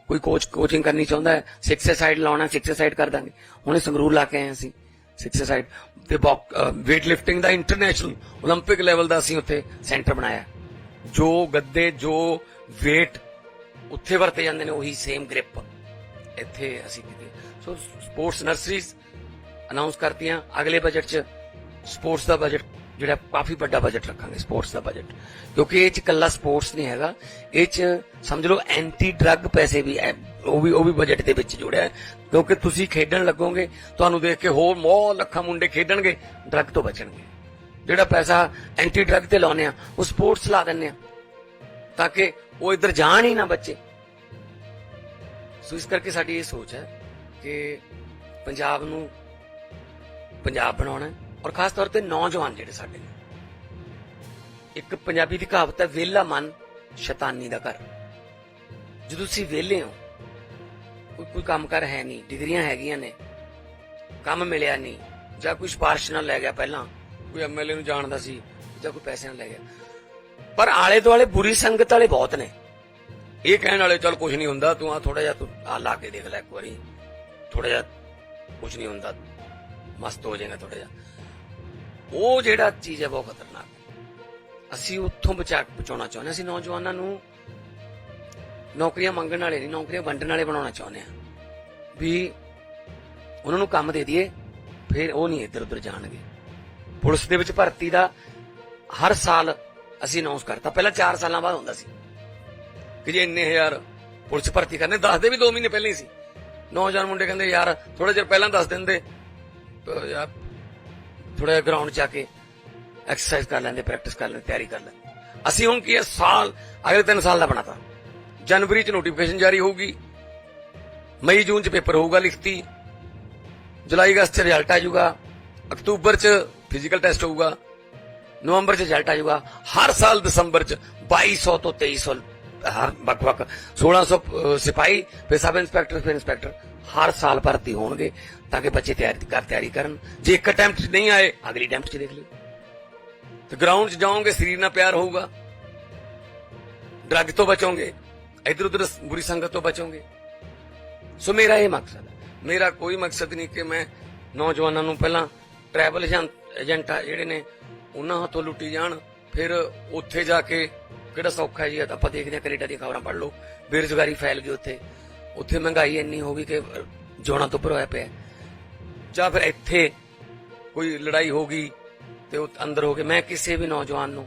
Speaker 1: ਕੋਈ ਕੋਚ ਕੋਚਿੰਗ ਕਰਨੀ ਚਾਹੁੰਦਾ ਹੈ ਸਿਕਸ ਸਾਈਡ ਲਾਉਣਾ ਸਿਕਸ ਸਾਈਡ ਕਰ ਦਾਂਗੇ ਹੁਣੇ ਸੰਗਰੂਰ ਲਾ ਕੇ ਆਏ ਹਾਂ ਅਸੀਂ ਸਿਕਸ ਸਾਈਡ ਤੇ weight lifting ਦਾ ਇੰਟਰਨੈਸ਼ਨਲ 올림픽 ਲੈਵਲ ਦਾ ਅਸੀਂ ਉੱਥੇ ਸੈਂਟਰ ਬਣਾਇਆ ਜੋ ਗੱਦੇ, ਜੋ weight ਉੱਥੇ ਵਰਤੇ ਜਾਂਦੇ ਨੇ, ਉਹੀ ਸੇਮ ਗ੍ਰਿਪ ਇੱਥੇ ਅਸੀਂ ਕਿਤੇ ਸੋ ਸਪੋਰਟਸ ਨਰਸਰੀਜ਼ ਅਨਾਉਂਸ ਕਰਤੀਆਂ। ਅਗਲੇ ਬਜਟ 'ਚ ਸਪੋਰਟਸ ਦਾ ਬਜਟ ਜਿਹੜਾ, ਕਾਫੀ ਵੱਡਾ ਬਜਟ ਰੱਖਾਂਗੇ ਸਪੋਰਟਸ ਦਾ ਬਜਟ ਕਿਉਂਕਿ ਇਹ 'ਚ ਕੱਲਾ ਸਪੋਰਟਸ ਨਹੀਂ ਹੈਗਾ। ਇਹ 'ਚ ਸਮਝ ਲਓ ਐਂਟੀ ਡਰੱਗ ਪੈਸੇ ਵੀ ਹੈ ਉਹ ਵੀ ਉਹ ਵੀ ਬਜਟ ਦੇ ਵਿੱਚ ਜੁੜਿਆ ਕਿਉਂਕਿ ਤੁਸੀਂ ਖੇਡਣ ਲੱਗੋਗੇ, ਤੁਹਾਨੂੰ ਦੇਖ ਕੇ ਹੋਰ ਬਹੁਤ ਲੱਖਾਂ ਮੁੰਡੇ ਖੇਡਣਗੇ ਡਰੱਗ ਤੋਂ ਬਚਣਗੇ। ਜਿਹੜਾ ਪੈਸਾ ਐਂਟੀ ਡਰੱਗ ਤੇ ਲਾਉਨੇ ਆ, ਉਹ ਸਪੋਰਟਸ ਲਾ ਦਿੰਨੇ ਆ। ਤਾਂ ਕਿ ਉਹ ਇੱਧਰ ਜਾਣ ਹੀ ਨਾ ਬੱਚੇ। ਸੋ ਇਸ ਕਰਕੇ ਸਾਡੀ ਇਹ ਸੋਚ ਹੈ ਕਿ ਪੰਜਾਬ ਨੂੰ ਪੰਜਾਬ ਬਣਾਉਣਾ ਔਰ ਖਾਸ ਤੌਰ ਤੇ ਨੌਜਵਾਨ ਜਿਹੜੇ ਸਾਡੇ ਨੇ। ਇੱਕ ਪੰਜਾਬੀ ਦੀ ਕਹਾਵਤ ਹੈ, ਵਿਹਲਾ ਮਨ ਸ਼ੈਤਾਨੀ ਦਾ ਘਰ। ਜਦੋਂ ਤੁਸੀਂ ਵਿਹਲੇ ਹੋ, ਕੋਈ ਕੋਈ ਕੰਮ ਕਰ ਹੈ ਨਹੀਂ, ਡਿਗਰੀਆਂ ਹੈਗੀਆਂ ਨੇ, ਕੰਮ ਮਿਲਿਆ ਨਹੀਂ, ਜਾਂ ਕੋਈ ਸਿਫਾਰਿਸ਼ ਨਾਲ ਲੈ ਗਿਆ ਪਹਿਲਾਂ ਕੋਈ ਐਮਐਲਏ ਨੂੰ ਜਾਣਦਾ ਸੀ ਜਾਂ ਕੋਈ ਪੈਸੇ ਨਾਲ ਲੈ ਗਿਆ। ਪਰ ਆਲੇ ਦੁਆਲੇ ਬੁਰੀ ਸੰਗਤ ਵਾਲੇ ਬਹੁਤ ਨੇ। ਇਹ ਕਹਿਣ ਵਾਲੇ, ਚੱਲ ਕੁਝ ਨਹੀਂ ਹੁੰਦਾ, ਤੂੰ ਆ ਥੋੜਾ ਜਿਹਾ ਤੂੰ ਆ ਲਾ ਕੇ ਦੇਖ ਲੈ ਇੱਕ ਵਾਰੀ। ਥੋੜਾ ਜਿਹਾ ਕੁਝ ਨਹੀਂ ਹੁੰਦਾ, ਮਸਤ ਹੋ ਜਾਏਗਾ ਥੋੜਾ ਜਿਹਾ। ਉਹ ਜਿਹੜਾ ਚੀਜ਼ ਹੈ ਬਹੁਤ ਖਤਰਨਾਕ। ਅਸੀਂ ਉੱਥੋਂ ਬਚਾ ਬਚਾਉਣਾ ਚਾਹੁੰਦੇ ਹਾਂ। ਅਸੀਂ ਨੌਜਵਾਨਾਂ ਨੂੰ ਨੌਕਰੀਆਂ ਮੰਗਣ ਵਾਲੇ ਨਹੀਂ, ਨੌਕਰੀਆਂ ਵੰਡਣ ਵਾਲੇ ਬਣਾਉਣਾ ਚਾਹੁੰਦੇ ਆ ਵੀ ਉਹਨਾਂ ਨੂੰ ਕੰਮ ਦੇ ਦਈਏ, ਫਿਰ ਉਹ ਨਹੀਂ ਇੱਧਰ ਉੱਧਰ ਜਾਣਗੇ। ਪੁਲਿਸ ਦੇ ਵਿੱਚ ਭਰਤੀ ਦਾ ਹਰ ਸਾਲ ਅਸੀਂ ਅਨਾਉਂਸ ਕਰਤਾ। ਪਹਿਲਾਂ 4 ਸਾਲਾਂ ਬਾਅਦ ਹੁੰਦਾ ਸੀ ਕਿ ਜੇ ਇੰਨੇ ਹਜ਼ਾਰ ਪੁਲਿਸ ਭਰਤੀ ਕਰਨੇ ਦੱਸਦੇ ਵੀ 2 ਮਹੀਨੇ ਪਹਿਲਾਂ ਹੀ ਸੀ। ਨੌਜਵਾਨ ਮੁੰਡੇ ਕਹਿੰਦੇ, ਯਾਰ ਥੋੜਾ ਜਿਹਾ ਪਹਿਲਾਂ ਦੱਸ ਦਿੰਦੇ। ਤਾਂ ਯਾਰ ਥੋੜਾ ਜਿਹਾ ਗਰਾਊਂਡ ਜਾ ਕੇ ਐਕਸਰਸਾਈਜ਼ ਕਰ ਲੈਂਦੇ ਪ੍ਰੈਕਟਿਸ ਕਰ ਲੈਂਦੇ, ਤਿਆਰੀ ਕਰ ਲੈਂਦੇ। ਅਸੀਂ ਹੁਣ ਕੀ ਹੈ, ਸਾਲ, ਅਗਲੇ 3 ਸਾਲ ਦਾ ਬਣਾਤਾ। ਜਨਵਰੀ ਚ ਨੋਟੀਫਿਕੇਸ਼ਨ ਜਾਰੀ ਹੋਊਗੀ। ਮਈ, ਜੂਨ ਚ ਪੇਪਰ ਹੋਊਗਾ ਲਿਖਤੀ। ਜੁਲਾਈ, ਅਗਸਤ ਚ ਰਿਜ਼ਲਟ ਆ ਜਾਊਗਾ। ਅਕਤੂਬਰ ਚ ਫਿਜ਼ੀਕਲ ਟੈਸਟ ਹੋਊਗਾ। ਨਵੰਬਰ ਚ ਰਿਜ਼ਲਟ ਆ ਜਾਊਗਾ। ਹਰ ਸਾਲ ਦਸੰਬਰ ਚ 2200 ਤੋਂ 2300 ਹਰ ਵੱਖ-ਵੱਖ। 1600 ਅਹ, ਸਿਪਾਹੀ ਫਿਰ ਸਬ ਇੰਸਪੈਕਟਰ ਫਿਰ ਇੰਸਪੈਕਟਰ। ਹਰ ਸਾਲ ਭਰਤੀ ਹੋਣਗੇ ਤਾਂ ਕਿ ਬੱਚੇ ਤਿਆਰੀ ਕਰ ਤਿਆਰੀ ਕਰਨ। ਜੇ ਇੱਕ ਅਟੈਂਪਟ ਚ ਨਹੀਂ ਆਏ ਅਗਲੀ ਅਟੈਂਪਟ ਚ ਦੇਖ ਲਿਓ। ਤੇ ਗਰਾਊਂਡ 'ਚ ਜਾਓਗੇ ਸਰੀਰ ਨਾਲ ਪਿਆਰ ਹੋਊਗਾ। ਡਰੱਗ ਤੋਂ ਬਚੋਗੇ। ਇਧਰ ਉਧਰ ਬੁਰੀ ਸੰਗਤ ਤੋਂ ਬਚੋਗੇ। ਸੋ ਮੇਰਾ ਇਹ ਮਕਸਦ ਹੈ। ਮੇਰਾ ਕੋਈ ਮਕਸਦ ਨਹੀਂ ਕਿ ਮੈਂ ਨੌਜਵਾਨਾਂ ਨੂੰ ਪਹਿਲਾਂ ਟਰੈਵਲ ਏਜੰਟ ਆ ਜਿਹੜੇ ਨੇ, ਉਹਨਾਂ ਹੱਥੋਂ ਲੁੱਟੀ ਜਾਣ, ਫਿਰ ਉੱਥੇ ਜਾ ਕੇ ਕਿਹੜਾ ਸੌਖਾ ਜੀ ਆਪਾਂ ਦੇਖਦੇ ਹਾਂ, ਕੈਨੇਡਾ ਦੀਆਂ ਖਬਰਾਂ ਪੜ੍ਹ ਲਓ। ਬੇਰੁਜ਼ਗਾਰੀ ਫੈਲ ਗਈ ਉੱਥੇ। ਉੱਥੇ ਮਹਿੰਗਾਈ ਇੰਨੀ ਹੋ ਗਈ ਕਿ ਜੋਣਾ ਤੋਂ ਉੱਪਰ ਹੋਇਆ ਪਿਆ। ਜਾਂ ਫਿਰ ਇੱਥੇ ਕੋਈ ਲੜਾਈ ਹੋ ਗਈ ਤੇ ਉਹ ਅੰਦਰ ਹੋ ਕੇ ਮੈਂ ਕਿਸੇ ਵੀ ਨੌਜਵਾਨ ਨੂੰ,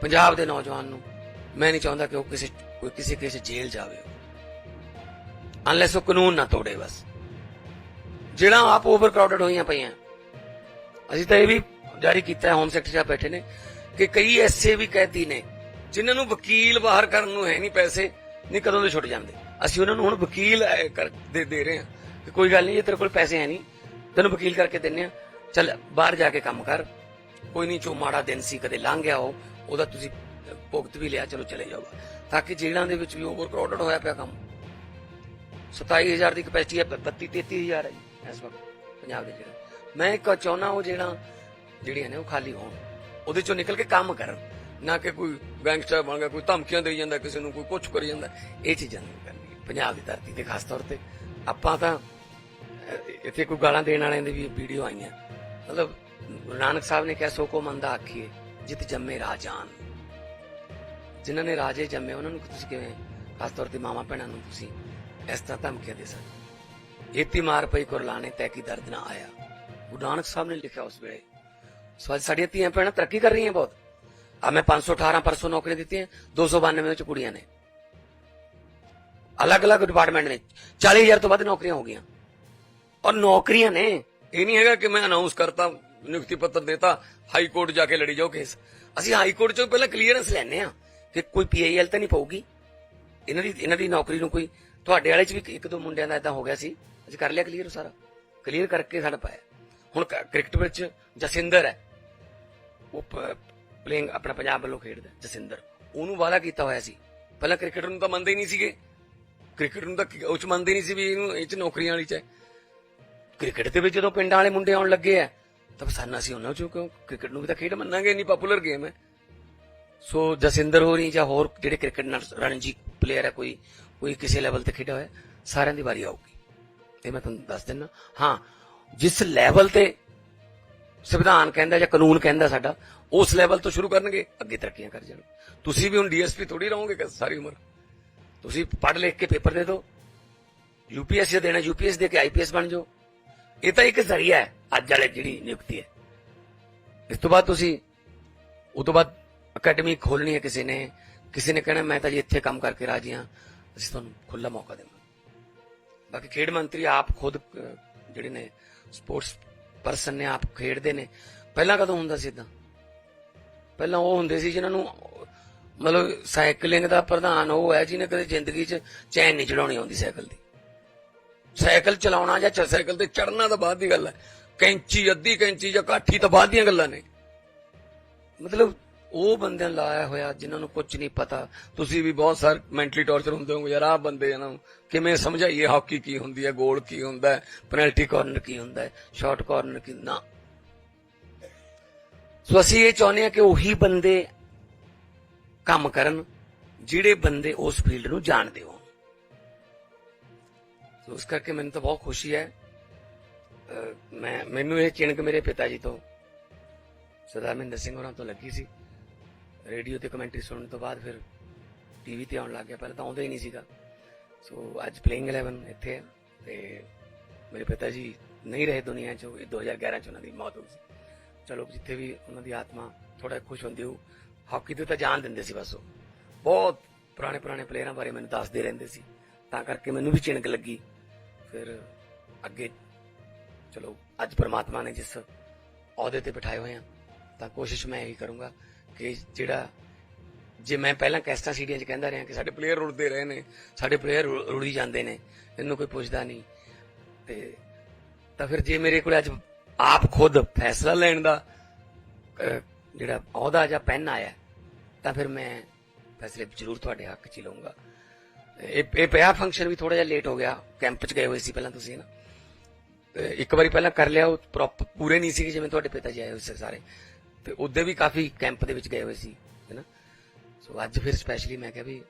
Speaker 1: ਪੰਜਾਬ ਦੇ ਨੌਜਵਾਨ ਨੂੰ, ਮੈਂ ਨਹੀਂ ਚਾਹੁੰਦਾ ਕਿ ਉਹ ਕਿਸੇ, ਕੋਈ ਕਿਸੇ ਕਿਸੇ ਜੇਲ੍ਹ ਜਾਵੇ ਅਨਲੈਸ ਉਹ ਕਾਨੂੰਨ ਨਾ ਤੋੜੇ ਬਸ। ਜਿਹੜਾ ਆਪ ਓਵਰ ਕਰਾਊਡਡ ਹੋਈਆਂ ਪਈਆਂ। ਅਸੀਂ ਤਾਂ ਇਹ ਵੀ ਜਾਰੀ ਕੀਤਾ ਹੈ, ਹੋਮ ਸੈਕਟਰੀ ਸਾਹਿਬ ਬੈਠੇ ਨੇ, ਕਿ ਕਈ ਐਸੇ ਵੀ ਕੈਦੀ ਨੇ ਜਿਨ੍ਹਾਂ ਨੂੰ ਵਕੀਲ ਬਾਹਰ ਕਰਨ ਨੂੰ ਹੈ ਨਹੀਂ ਪੈਸੇ, ਨਹੀਂ ਕਦੋਂ ਦੇ ਛੁੱਟ ਜਾਂਦੇ। ਅਸੀਂ ਉਹਨਾਂ ਨੂੰ ਹੁਣ ਵਕੀਲ ਕਰ, ਦੇ ਦੇ ਰਹੇ ਹਾਂ ਕਿ ਕੋਈ ਗੱਲ ਨਹੀਂ, ਇਹ ਤੇਰੇ ਕੋਲ ਪੈਸੇ ਹੈ ਨਹੀਂ, ਤੈਨੂੰ ਵਕੀਲ ਕਰਕੇ ਦਿੰਨੇ ਆ ਚੱਲ, ਬਾਹਰ ਜਾ ਕੇ ਕੰਮ ਕਰ। ਕੋਈ ਨਹੀਂ, ਜੋ ਮਾੜਾ ਦਿਨ ਸੀ, ਕਦੇ ਲੰਘ ਗਿਆ ਉਹ, ਉਹਦਾ ਤੁਸੀਂ ਭੁਗਤ ਵੀ ਲਿਆ, ਚਲੋ ਚਲੇ ਜਾਓ। ਤਾਂ ਕਿ ਜੇਲ੍ਹਾਂ ਦੇ ਵਿੱਚ ਵੀ ਓਵਰ ਕਰਾਊਡਡ ਹੋਇਆ ਪਿਆ ਕੰਮ। 27000 ਦੀ ਕਪੈਸਿਟੀ ਹੈ 32 33000 ਹੈ ਜੀ, ਇਸ ਵਕਤ ਪੰਜਾਬ ਦੇ ਜਿਹੜੇ ਮੈਂ ਇੱਕ ਚਾਹੁੰਦਾ ਉਹ ਜਿਹੜਾ, ਜਿਹੜੀਆਂ ਨੇ ਉਹ ਖਾਲੀ ਹੋਣ। ਉਹਦੇ ਚੋਂ ਨਿਕਲ ਕੇ ਕੰਮ ਕਰਨ। ਨਾ ਕਿ ਕੋਈ ਗੈਂਗਸਟਰ ਬਣ ਗਿਆ, ਕੋਈ ਧਮਕੀਆਂ ਦੇਈ ਜਾਂਦਾ, ਕਿਸੇ ਨੂੰ ਕੋਈ ਕੁਝ ਕਰੀ ਜਾਂਦਾ। ਇਹ ਚੀਜ਼ਾਂ ਨਹੀਂ ਕਰਨੀ ਪੰਜਾਬ ਦੀ ਧਰਤੀ ਤੇ ਖਾਸ ਤੌਰ ਤੇ ਆਪਾਂ ਤਾਂ ਇੱਥੇ ਕੋਈ ਗਾਲਾਂ ਦੇਣ ਵਾਲਿਆਂ ਦੀ ਵੀ ਵੀਡੀਓ ਆਈਆਂ। ਮਤਲਬ ਗੁਰੂ ਨਾਨਕ ਸਾਹਿਬ ਨੇ ਕਿਹਾ ਸੋ ਕੋ ਮੰਦਾ ਆਖੀਏ, ਜਿਤ ਜੰਮੇ ਰਾਜਾਨ। ਜਿਨ੍ਹਾਂ ਨੇ ਰਾਜੇ ਜੰਮੇ, ਉਹਨਾਂ ਨੂੰ ਤੁਸੀਂ ਕਿਵੇਂ, ਖਾਸ ਤੌਰ ਤੇ ਮਾਮਾ ਭੈਣਾਂ ਨੂੰ ਤੁਸੀਂ ਇਸ ਤਰ੍ਹਾਂ ਧਮਕੀਆਂ ਦੇ ਸਕਦੇ ਇਤੀ ਮਾਰ ਪਈ ਕੁਰਲਾਣੇ ਤੈ ਕੀ ਦਰਦ ਨਾ ਆਇਆ। ਗੁਰੂ ਨਾਨਕ ਸਾਹਿਬ ਨੇ ਲਿਖਿਆ ਉਸ ਵੇਲੇ। ਸੋ ਅੱਜ ਸਾਡੀਆਂ ਧੀਆਂ ਭੈਣਾਂ ਤਰੱਕੀ ਕਰ ਰਹੀਆਂ ਬਹੁਤ। ਆ ਮੈਂ 518 ਪਰਸੋਂ ਨੌਕਰੀਆਂ ਦਿੱਤੀਆਂ 292 ਵਿੱਚ ਕੁੜੀਆਂ ਨੇ। ਅਲੱਗ-ਅਲੱਗ ਡਿਪਾਰਟਮੈਂਟ ਨੇ 40000 ਤੋਂ ਵੱਧ ਨੌਕਰੀਆਂ ਹੋ ਗਈਆਂ। ਔਰ ਨੌਕਰੀਆਂ ਨੇ, ਇਹ ਨਹੀਂ ਹੈਗਾ ਕਿ ਮੈਂ ਅਨਾਉਂਸ ਕਰਤਾ, ਨਿਯੁਕਤੀ ਪੱਤਰ ਦੇਤਾ, ਹਾਈ ਕੋਰਟ ਜਾ ਕੇ ਲੜੀ ਜਾਓ ਕੇਸ ਅਸੀਂ ਹਾਈ ਕੋਰਟ ਚੋਂ ਪਹਿਲਾਂ ਕਲੀਅਰੈਂਸ ਲੈਣੇ ਆ ਕਿ ਕੋਈ ਪੀਆਈਐਲ ਤਾਂ ਨਹੀਂ ਪਊਗੀ। ਇਹਨਾਂ ਦੀ ਇਹਨਾਂ ਦੀ ਨੌਕਰੀ ਨੂੰ ਕੋਈ, ਤੁਹਾਡੇ ਵਾਲੇ ਚ ਵੀ ਇੱਕ ਦੋ ਮੁੰਡਿਆਂ ਦਾ ਇਦਾਂ ਹੋ ਗਿਆ ਸੀ। ਅਸੀਂ ਕਰ ਲਿਆ ਕਲੀਅਰ ਸਾਰਾ। ਕਲੀਅਰ ਕਰਕੇ ਸਾਡਾ ਪਾਇਆ। ਹੁਣ ਕ੍ਰਿਕਟ ਵਿੱਚ ਜਸਿੰਦਰ ਹੈ। ਉਹ ਪਲੇਇੰਗ ਆਪਣਾ ਪੰਜਾਬ ਵੱਲੋਂ ਖੇਡਦਾ ਜਸਿੰਦਰ। ਉਹਨੂੰ ਵਾਅਦਾ ਕੀਤਾ ਹੋਇਆ ਸੀ। ਪਹਿਲਾਂ ਕ੍ਰਿਕਟਰ ਨੂੰ ਤਾਂ ਮੰਨਦੇ ਹੀ ਨਹੀਂ ਸੀਗੇ। ਕ੍ਰਿਕਟ ਨੂੰ ਤਾਂ ਉਹ ਚ ਮੰਨਦੇ ਨਹੀਂ ਸੀ ਵੀ ਇਹਨੂੰ ਇਹ ਚ ਨੌਕਰੀਆਂ ਵਾਲੀ ਚ ਹੈ। ਕ੍ਰਿਕਟ ਦੇ ਵਿੱਚ ਜਦੋਂ ਪਿੰਡਾਂ ਵਾਲੇ ਮੁੰਡੇ ਆਉਣ ਲੱਗੇ ਆ ਤਾਂ ਸਾਨੂੰ ਅਸੀਂ ਉਹਨਾਂ ਚੋਂ ਕਿਉਂ? ਕ੍ਰਿਕਟ ਨੂੰ ਵੀ ਤਾਂ ਖੇਡ ਮੰਨਾਂਗੇ, ਇੰਨੀ ਪਪੂਲਰ ਗੇਮ ਹੈ। ਸੋ ਜਸਿੰਦਰ ਹੋਰੀ ਜਾਂ ਹੋਰ ਜਿਹੜੇ ਕ੍ਰਿਕਟ ਨਾਲ ਰਣਜੀ ਪਲੇਅਰ ਹੈ, ਕੋਈ ਕੋਈ ਕਿਸੇ ਲੈਵਲ ਤੇ ਖੇਡਿਆ ਹੋਇਆ, ਸਾਰਿਆਂ ਦੀ ਵਾਰੀ ਆਊਗੀ। ਇਹ ਮੈਂ ਤੁਹਾਨੂੰ ਦੱਸ ਦਿੰਦਾ। ਹਾਂ ਜਿਸ ਲੈਵਲ ਤੇ ਸੰਵਿਧਾਨ ਕਹਿੰਦਾ ਜਾਂ ਕਾਨੂੰਨ ਕਹਿੰਦਾ ਸਾਡਾ, ਉਸ ਲੈਵਲ ਤੋਂ ਸ਼ੁਰੂ ਕਰਨਗੇ, ਅੱਗੇ ਤਰੱਕੀਆਂ ਕਰ ਜਾਣ। ਤੁਸੀਂ ਵੀ ਹੁਣ ਡੀਐਸਪੀ ਥੋੜੀ ਰਹੋਗੇ ਸਾਰੀ ਉਮਰ। ਤੁਸੀਂ ਪੜ੍ਹ ਲਿਖ ਕੇ ਪੇਪਰ ਦੇ ਦਿਓ। ਯੂਪੀਐਸਸੀ ਦੇਣਾ ਯੂਪੀਐਸ ਦੇ ਕੇ ਆਈਪੀਐਸ ਬਣ ਜਾਓ। ਇਹ ਤਾਂ ਇੱਕ ਜ਼ਰੀਆ ਹੈ, ਅੱਜ ਵਾਲੇ ਜਿਹੜੀ ਨਿਯੁਕਤੀ ਹੈ। ਇਸ ਤੋਂ ਬਾਅਦ ਤੁਸੀਂ, ਉਹ ਤੋਂ ਬਾਅਦ ਅਕੈਡਮੀ ਖੋਲਣੀ ਹੈ ਕਿਸੇ ਨੇ ਕਿਸੇ ਨੇ ਕਹਿਣਾ, ਮੈਂ ਤਾਂ ਜੀ ਇੱਥੇ ਕੰਮ ਕਰਕੇ ਰਾਜੀ ਹਾਂ, ਅਸੀਂ ਤੁਹਾਨੂੰ ਖੁੱਲਾ ਮੌਕਾ ਦੇਵਾਂਗੇ। ਬਾਕੀ ਖੇਡ ਮੰਤਰੀ ਆਪ ਖੁਦ ਜਿਹੜੇ ਨੇ ਸਪੋਰਟਸ ਪਰਸਨ ਨੇ ਆਪ ਖੇਡਦੇ ਨੇ। ਪਹਿਲਾਂ ਕਦੋਂ ਹੁੰਦਾ ਸੀ ਇਦਾਂ ਪਹਿਲਾਂ ਉਹ ਹੁੰਦੇ ਸੀ ਜਿਨ੍ਹਾਂ ਨੂੰ, ਮਤਲਬ ਸਾਈਕਲਿੰਗ ਦਾ ਪ੍ਰਧਾਨ ਉਹ ਹੈ ਜਿਹਨੇ ਕਦੇ ਜ਼ਿੰਦਗੀ 'ਚ ਚੈਨ ਨਹੀਂ ਚੜਾਉਣੀ ਆਉਂਦੀ ਸਾਈਕਲ ਦੀ। ਸਾਈਕਲ ਚਲਾਉਣਾ ਜਾਂ ਸਾਈਕਲ ਤੇ ਚੜਨਾ ਤਾਂ ਬਾਅਦ ਦੀ ਗੱਲ ਹੈ। ਕੈਂਚੀ, ਅੱਧੀ ਕੈਂਚੀ ਜਾਂ ਕਾਠੀ ਤਾਂ ਬਾਅਦ ਦੀਆਂ ਗੱਲਾਂ ਨੇ। ਮਤਲਬ ਉਹ ਬੰਦਿਆਂ ਲਾਇਆ ਹੋਇਆ, ਜਿਨ੍ਹਾਂ ਨੂੰ ਕੁਝ ਨਹੀਂ ਪਤਾ। ਤੁਸੀਂ ਵੀ ਬਹੁਤ ਸਾਰ ਮੈਂਟਲੀ ਟੌਰਚਰ ਹੁੰਦੇ ਹੋਗੇ ਯਾਰ ਆਹ ਬੰਦੇ ਇਹਨਾਂ ਨੂੰ, ਕਿਵੇਂ ਸਮਝਾਈਏ ਹਾਕੀ ਕੀ ਹੁੰਦੀ ਹੈ ਗੋਲ ਕੀ ਹੁੰਦਾ ਹੈ ਪੈਨਲਟੀ ਕਾਰਨਰ ਕੀ ਹੁੰਦਾ ਹੈ ਸ਼ਾਰਟ ਕਾਰਨਰ ਕੀ, ਨਾ। ਸੋ ਅਸੀਂ ਇਹ ਚਾਹੁੰਦੇ ਹਾਂ ਕਿ ਉਹੀ ਬੰਦੇ ਕੰਮ ਕਰਨ, ਜਿਹੜੇ ਬੰਦੇ ਉਸ ਫੀਲਡ ਨੂੰ ਜਾਣਦੇ ਹੋਣ। ਸੋ ਉਸ ਕਰਕੇ ਮੈਨੂੰ ਤਾਂ ਬਹੁਤ ਖੁਸ਼ੀ ਹੈ, ਅਹ ਮੈਂ, ਮੈਨੂੰ ਇਹ ਚਿਣਕ ਮੇਰੇ ਪਿਤਾ ਜੀ ਤੋਂ, ਸਰਦਾਰ ਮਹਿੰਦਰ ਸਿੰਘ ਹੋਰਾਂ ਤੋਂ ਲੱਗੀ ਸੀ। ਰੇਡੀਓ ਤੇ ਕਮੈਂਟਰੀ ਸੁਣਨ ਤੋਂ ਬਾਅਦ ਫਿਰ ਟੀਵੀ ਤੇ ਆਉਣ ਲੱਗ ਗਿਆ। ਪਹਿਲਾਂ ਤਾਂ ਆਉਂਦਾ ਹੀ ਨਹੀਂ ਸੀਗਾ। ਸੋ ਅੱਜ ਪਲੇਇੰਗ 11 ਇੱਥੇ ਹੈ ਤੇ ਮੇਰੇ ਪਿਤਾ ਜੀ ਨਹੀਂ ਰਹੇ ਦੁਨੀਆ 'ਚ। ਇਹ 2011 ਚ ਉਹਨਾਂ ਦੀ ਮੌਤ ਹੋ ਗਈ ਸੀ। ਚਲੋ, ਜਿੱਥੇ ਵੀ ਉਹਨਾਂ ਦੀ ਆਤਮਾ ਥੋੜਾ ਖੁਸ਼ ਹੁੰਦੀ ਹੋ ਹਾਕੀ ਤੇ ਤਾਂ ਜਾਣ ਦਿੰਦੇ ਸੀ ਬਸ ਉਹ। ਬਹੁਤ ਪੁਰਾਣੇ ਪੁਰਾਣੇ ਪਲੇਅਰਾਂ ਬਾਰੇ ਮੈਨੂੰ ਦੱਸਦੇ ਰਹਿੰਦੇ ਸੀ। ਤਾਂ ਕਰਕੇ ਮੈਨੂੰ ਵੀ ਚਿਣਕ ਲੱਗੀ। ਫਿਰ ਅੱਗੇ, ਚਲੋ, ਅੱਜ ਪਰਮਾਤਮਾ ਨੇ ਜਿਸ ਅਹੁਦੇ ਤੇ ਬਿਠਾਏ ਹੋਏ ਆ, ਤਾਂ ਕੋਸ਼ਿਸ਼ ਮੈਂ ਇਹੀ ਕਰੂੰਗਾ ਕਿ ਜਿਹੜਾ ਜੇ ਮੈਂ ਪਹਿਲਾਂ ਕੈਸਟਾ ਸੀਡੀਆਂ 'ਚ ਕਹਿੰਦਾ ਰਿਹਾ ਕਿ ਸਾਡੇ ਪਲੇਅਰ ਰੁੜਦੇ ਰਹੇ ਨੇ, ਸਾਡੇ ਪਲੇਅਰ ਰੁੜੀ ਜਾਂਦੇ ਨੇ, ਇਹਨੂੰ ਕੋਈ ਪੁੱਛਦਾ ਨਹੀਂ। ਤੇ ਤਾਂ ਫਿਰ ਜੇ ਮੇਰੇ ਕੋਲ ਅੱਜ ਆਪ ਖੁਦ ਫੈਸਲਾ ਲੈਣ ਦਾ ਜਿਹੜਾ ਅਹੁਦਾ ਜਾਂ ਪੈਨ ਆਇਆ, ਤਾਂ ਫਿਰ ਮੈਂ ਫੈਸਲੇ ਜ਼ਰੂਰ ਤੁਹਾਡੇ ਹੱਕ 'ਚ ਹੀ ਲਵਾਂਗਾ ਇਹ ਇਹ ਪਿਆ ਫੰਕਸ਼ਨ ਵੀ ਥੋੜਾ ਜਿਹਾ ਲੇਟ ਹੋ ਗਿਆ ਕੈਂਪ 'ਚ ਗਏ ਹੋਏ ਸੀ ਪਹਿਲਾਂ ਤੁਸੀਂ ਨਾ? ਇੱਕ ਵਾਰੀ ਪਹਿਲਾਂ ਕਰ ਲਿਆ, ਉਹ ਪ੍ਰੋਪਰ ਪੂਰੇ ਨਹੀਂ ਸੀ ਜਿਵੇਂ ਤੁਹਾਡੇ ਪਿਤਾ ਜੀ ਆਏ ਹੋਏ ਸੀ ਸਾਰੇ। ਤੇ ਉਹਦੇ ਵੀ ਕਾਫੀ ਕੈਂਪ ਦੇ ਵਿੱਚ ਗਏ ਹੋਏ ਸੀ ਹੈਨਾ ਸੋ ਅੱਜ ਫਿਰ ਸਪੈਸ਼ਲੀ ਮੈਂ ਕਿਹਾ ਵੀ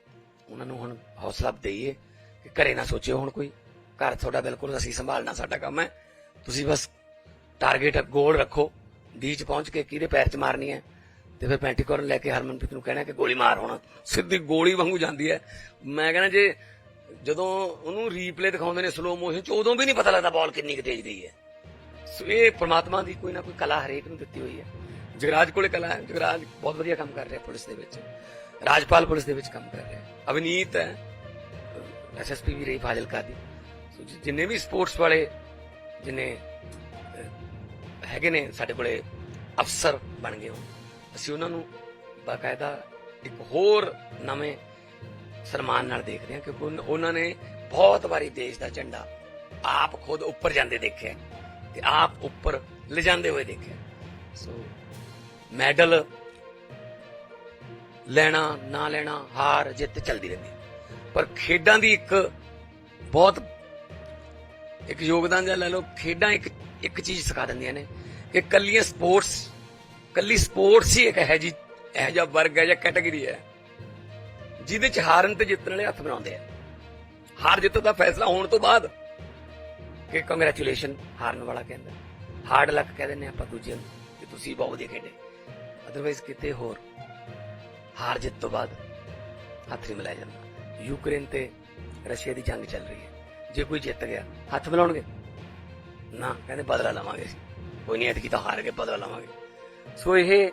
Speaker 1: ਉਹਨਾਂ ਨੂੰ ਹੁਣ ਹੌਸਲਾ ਦੇਈਏ ਕਿ ਘਰੇ ਨਾ ਸੋਚਿਓ ਹੁਣ ਕੋਈ। ਘਰ ਤੁਹਾਡਾ ਬਿਲਕੁਲ ਅਸੀਂ ਸੰਭਾਲਣਾ ਸਾਡਾ ਕੰਮ ਹੈ। ਤੁਸੀਂ ਬਸ ਟਾਰਗੇਟ ਗੋਲ ਰੱਖੋ। ਡੀ ਚ ਪਹੁੰਚ ਕੇ ਕਿਹਦੇ ਪੈਰ ਚ ਮਾਰਨੀ ਹੈ? ਤੇ ਫਿਰ ਪੈਂਟੀਕੋਰਨ ਲੈ ਕੇ ਹਰਮਨਪ੍ਰੀਤ ਨੂੰ ਕਹਿਣਾ ਕਿ ਗੋਲੀ ਮਾਰ ਹੁਣ। ਸਿੱਧੀ ਗੋਲੀ ਵਾਂਗੂ ਜਾਂਦੀ ਹੈ। ਮੈਂ ਕਹਿੰਦਾ ਜੇ ਜਦੋਂ ਉਹਨੂੰ ਰੀਪਲੇ ਦਿਖਾਉਂਦੇ ਨੇ ਸਲੋ ਮੋਸ਼ਨ ਚ, ਉਦੋਂ ਵੀ ਨਹੀਂ ਪਤਾ ਲੱਗਦਾ ਬਾਲ ਕਿੰਨੀ ਕੁ ਤੇਜ਼ ਗਈ ਹੈ। ਸੋ ਇਹ ਪ੍ਰਮਾਤਮਾ ਦੀ ਕੋਈ ਨਾ ਕੋਈ ਕਲਾ ਹਰੇਕ ਨੂੰ ਦਿੱਤੀ ਹੋਈ ਹੈ। ਜਗਰਾਜ ਕੋਲੇ ਕਲਾ ਹੈ। ਜਗਰਾਜ ਬਹੁਤ ਵਧੀਆ ਕੰਮ ਕਰ ਰਿਹਾ ਪੁਲਿਸ ਦੇ ਵਿੱਚ। ਰਾਜਪਾਲ ਪੁਲਿਸ ਦੇ ਵਿੱਚ ਕੰਮ ਕਰ ਰਿਹਾ ਅਵਨੀਤ ਹੈ। ਐਸਐਸਪੀ ਵੀ ਰਹੀ ਫਾਜ਼ਿਲਕਾ ਦੀ। ਸੋ ਜਿੰਨੇ ਵੀ ਸਪੋਰਟਸ ਵਾਲੇ ਜਿੰਨੇ ਹੈਗੇ ਨੇ ਸਾਡੇ ਕੋਲੇ ਅਫਸਰ ਬਣ ਗਏ ਹੋਣ। ਅਸੀਂ ਉਹਨਾਂ ਨੂੰ ਬਾਕਾਇਦਾ ਇੱਕ ਹੋਰ ਨਵੇਂ ਸਨਮਾਨ ਨਾਲ ਦੇਖਦੇ ਹਾਂ ਕਿਉਂਕਿ ਉਹਨਾਂ ਨੇ ਬਹੁਤ ਵਾਰੀ ਦੇਸ਼ ਦਾ ਝੰਡਾ ਆਪ ਖੁਦ ਉੱਪਰ ਜਾਂਦੇ ਦੇਖਿਆ ਤੇ ਆਪ ਉੱਪਰ ਲਿਜਾਂਦੇ ਹੋਏ ਦੇਖਿਆ ਸੋ ਮੈਡਲ ਲੈਣਾ, ਨਾ ਲੈਣਾ, ਹਾਰ, ਜਿੱਤ ਚੱਲਦੀ ਰਹਿੰਦੀ ਪਰ ਖੇਡਾਂ ਦੀ ਇੱਕ ਬਹੁਤ ਇੱਕ ਯੋਗਦਾਨ ਜਿਹਾ ਲੈ ਲਓ, ਖੇਡਾਂ ਇੱਕ ਇੱਕ ਚੀਜ਼ ਸਿਖਾ ਦਿੰਦੀਆਂ ਨੇ ਕਿ ਕੱਲੀਆਂ ਸਪੋਰਟਸ ਕੱਲੀ ਸਪੋਰਟਸ ਹੀ ਇੱਕ ਹੈ ਜੀ ਇਹ ਜਿਹਾ ਵਰਗ ਹੈ ਜਾਂ ਕੈਟਾਗਰੀ ਹੈ, ਜਿਹਦੇ ਚ ਹਾਰਨ ਤੇ ਜਿੱਤਣ ਵਾਲੇ ਹੱਥ ਬਣਾਉਂਦੇ ਆ। ਹਾਰ ਜਿੱਤ ਦਾ ਫੈਸਲਾ ਹੋਣ ਤੋਂ ਬਾਅਦ ਕਿ ਕੰਗ੍ਰੈਚੁਲੇਸ਼ਨ ਹਾਰਨ ਵਾਲਾ ਕਹਿੰਦਾ। ਹਾਰਡ ਲੱਕ ਕਹਿ ਦਿੰਦੇ ਆਪਾਂ ਦੂਜੇ ਨੂੰ ਕਿ ਤੁਸੀਂ ਬਹੁਤ ਵਧੀਆ ਖੇਡੇ। ਅਦਰਵਾਈਜ਼ ਕਿਤੇ ਹੋਰ ਹਾਰ ਜਿੱਤ ਤੋਂ ਬਾਅਦ ਹੱਥ ਨਹੀਂ ਮਿਲਾਇਆ ਜਾਂਦਾ। ਯੂਕਰੇਨ ਤੇ ਰਸ਼ੀਆ ਦੀ ਜੰਗ ਚੱਲ ਰਹੀ ਹੈ। ਜੇ ਕੋਈ ਜਿੱਤ ਗਿਆ, ਹੱਥ ਮਿਲਾਉਣਗੇ? ਨਾ, ਕਹਿੰਦੇ ਬਦਲਾ ਲਵਾਂਗੇ ਕੋਈ ਨਹੀਂ, ਐਤਕੀ ਤਾਂ ਹਾਰ ਕੇ ਬਦਲਾ ਲਵਾਂਗੇ। ਸੋ ਇਹ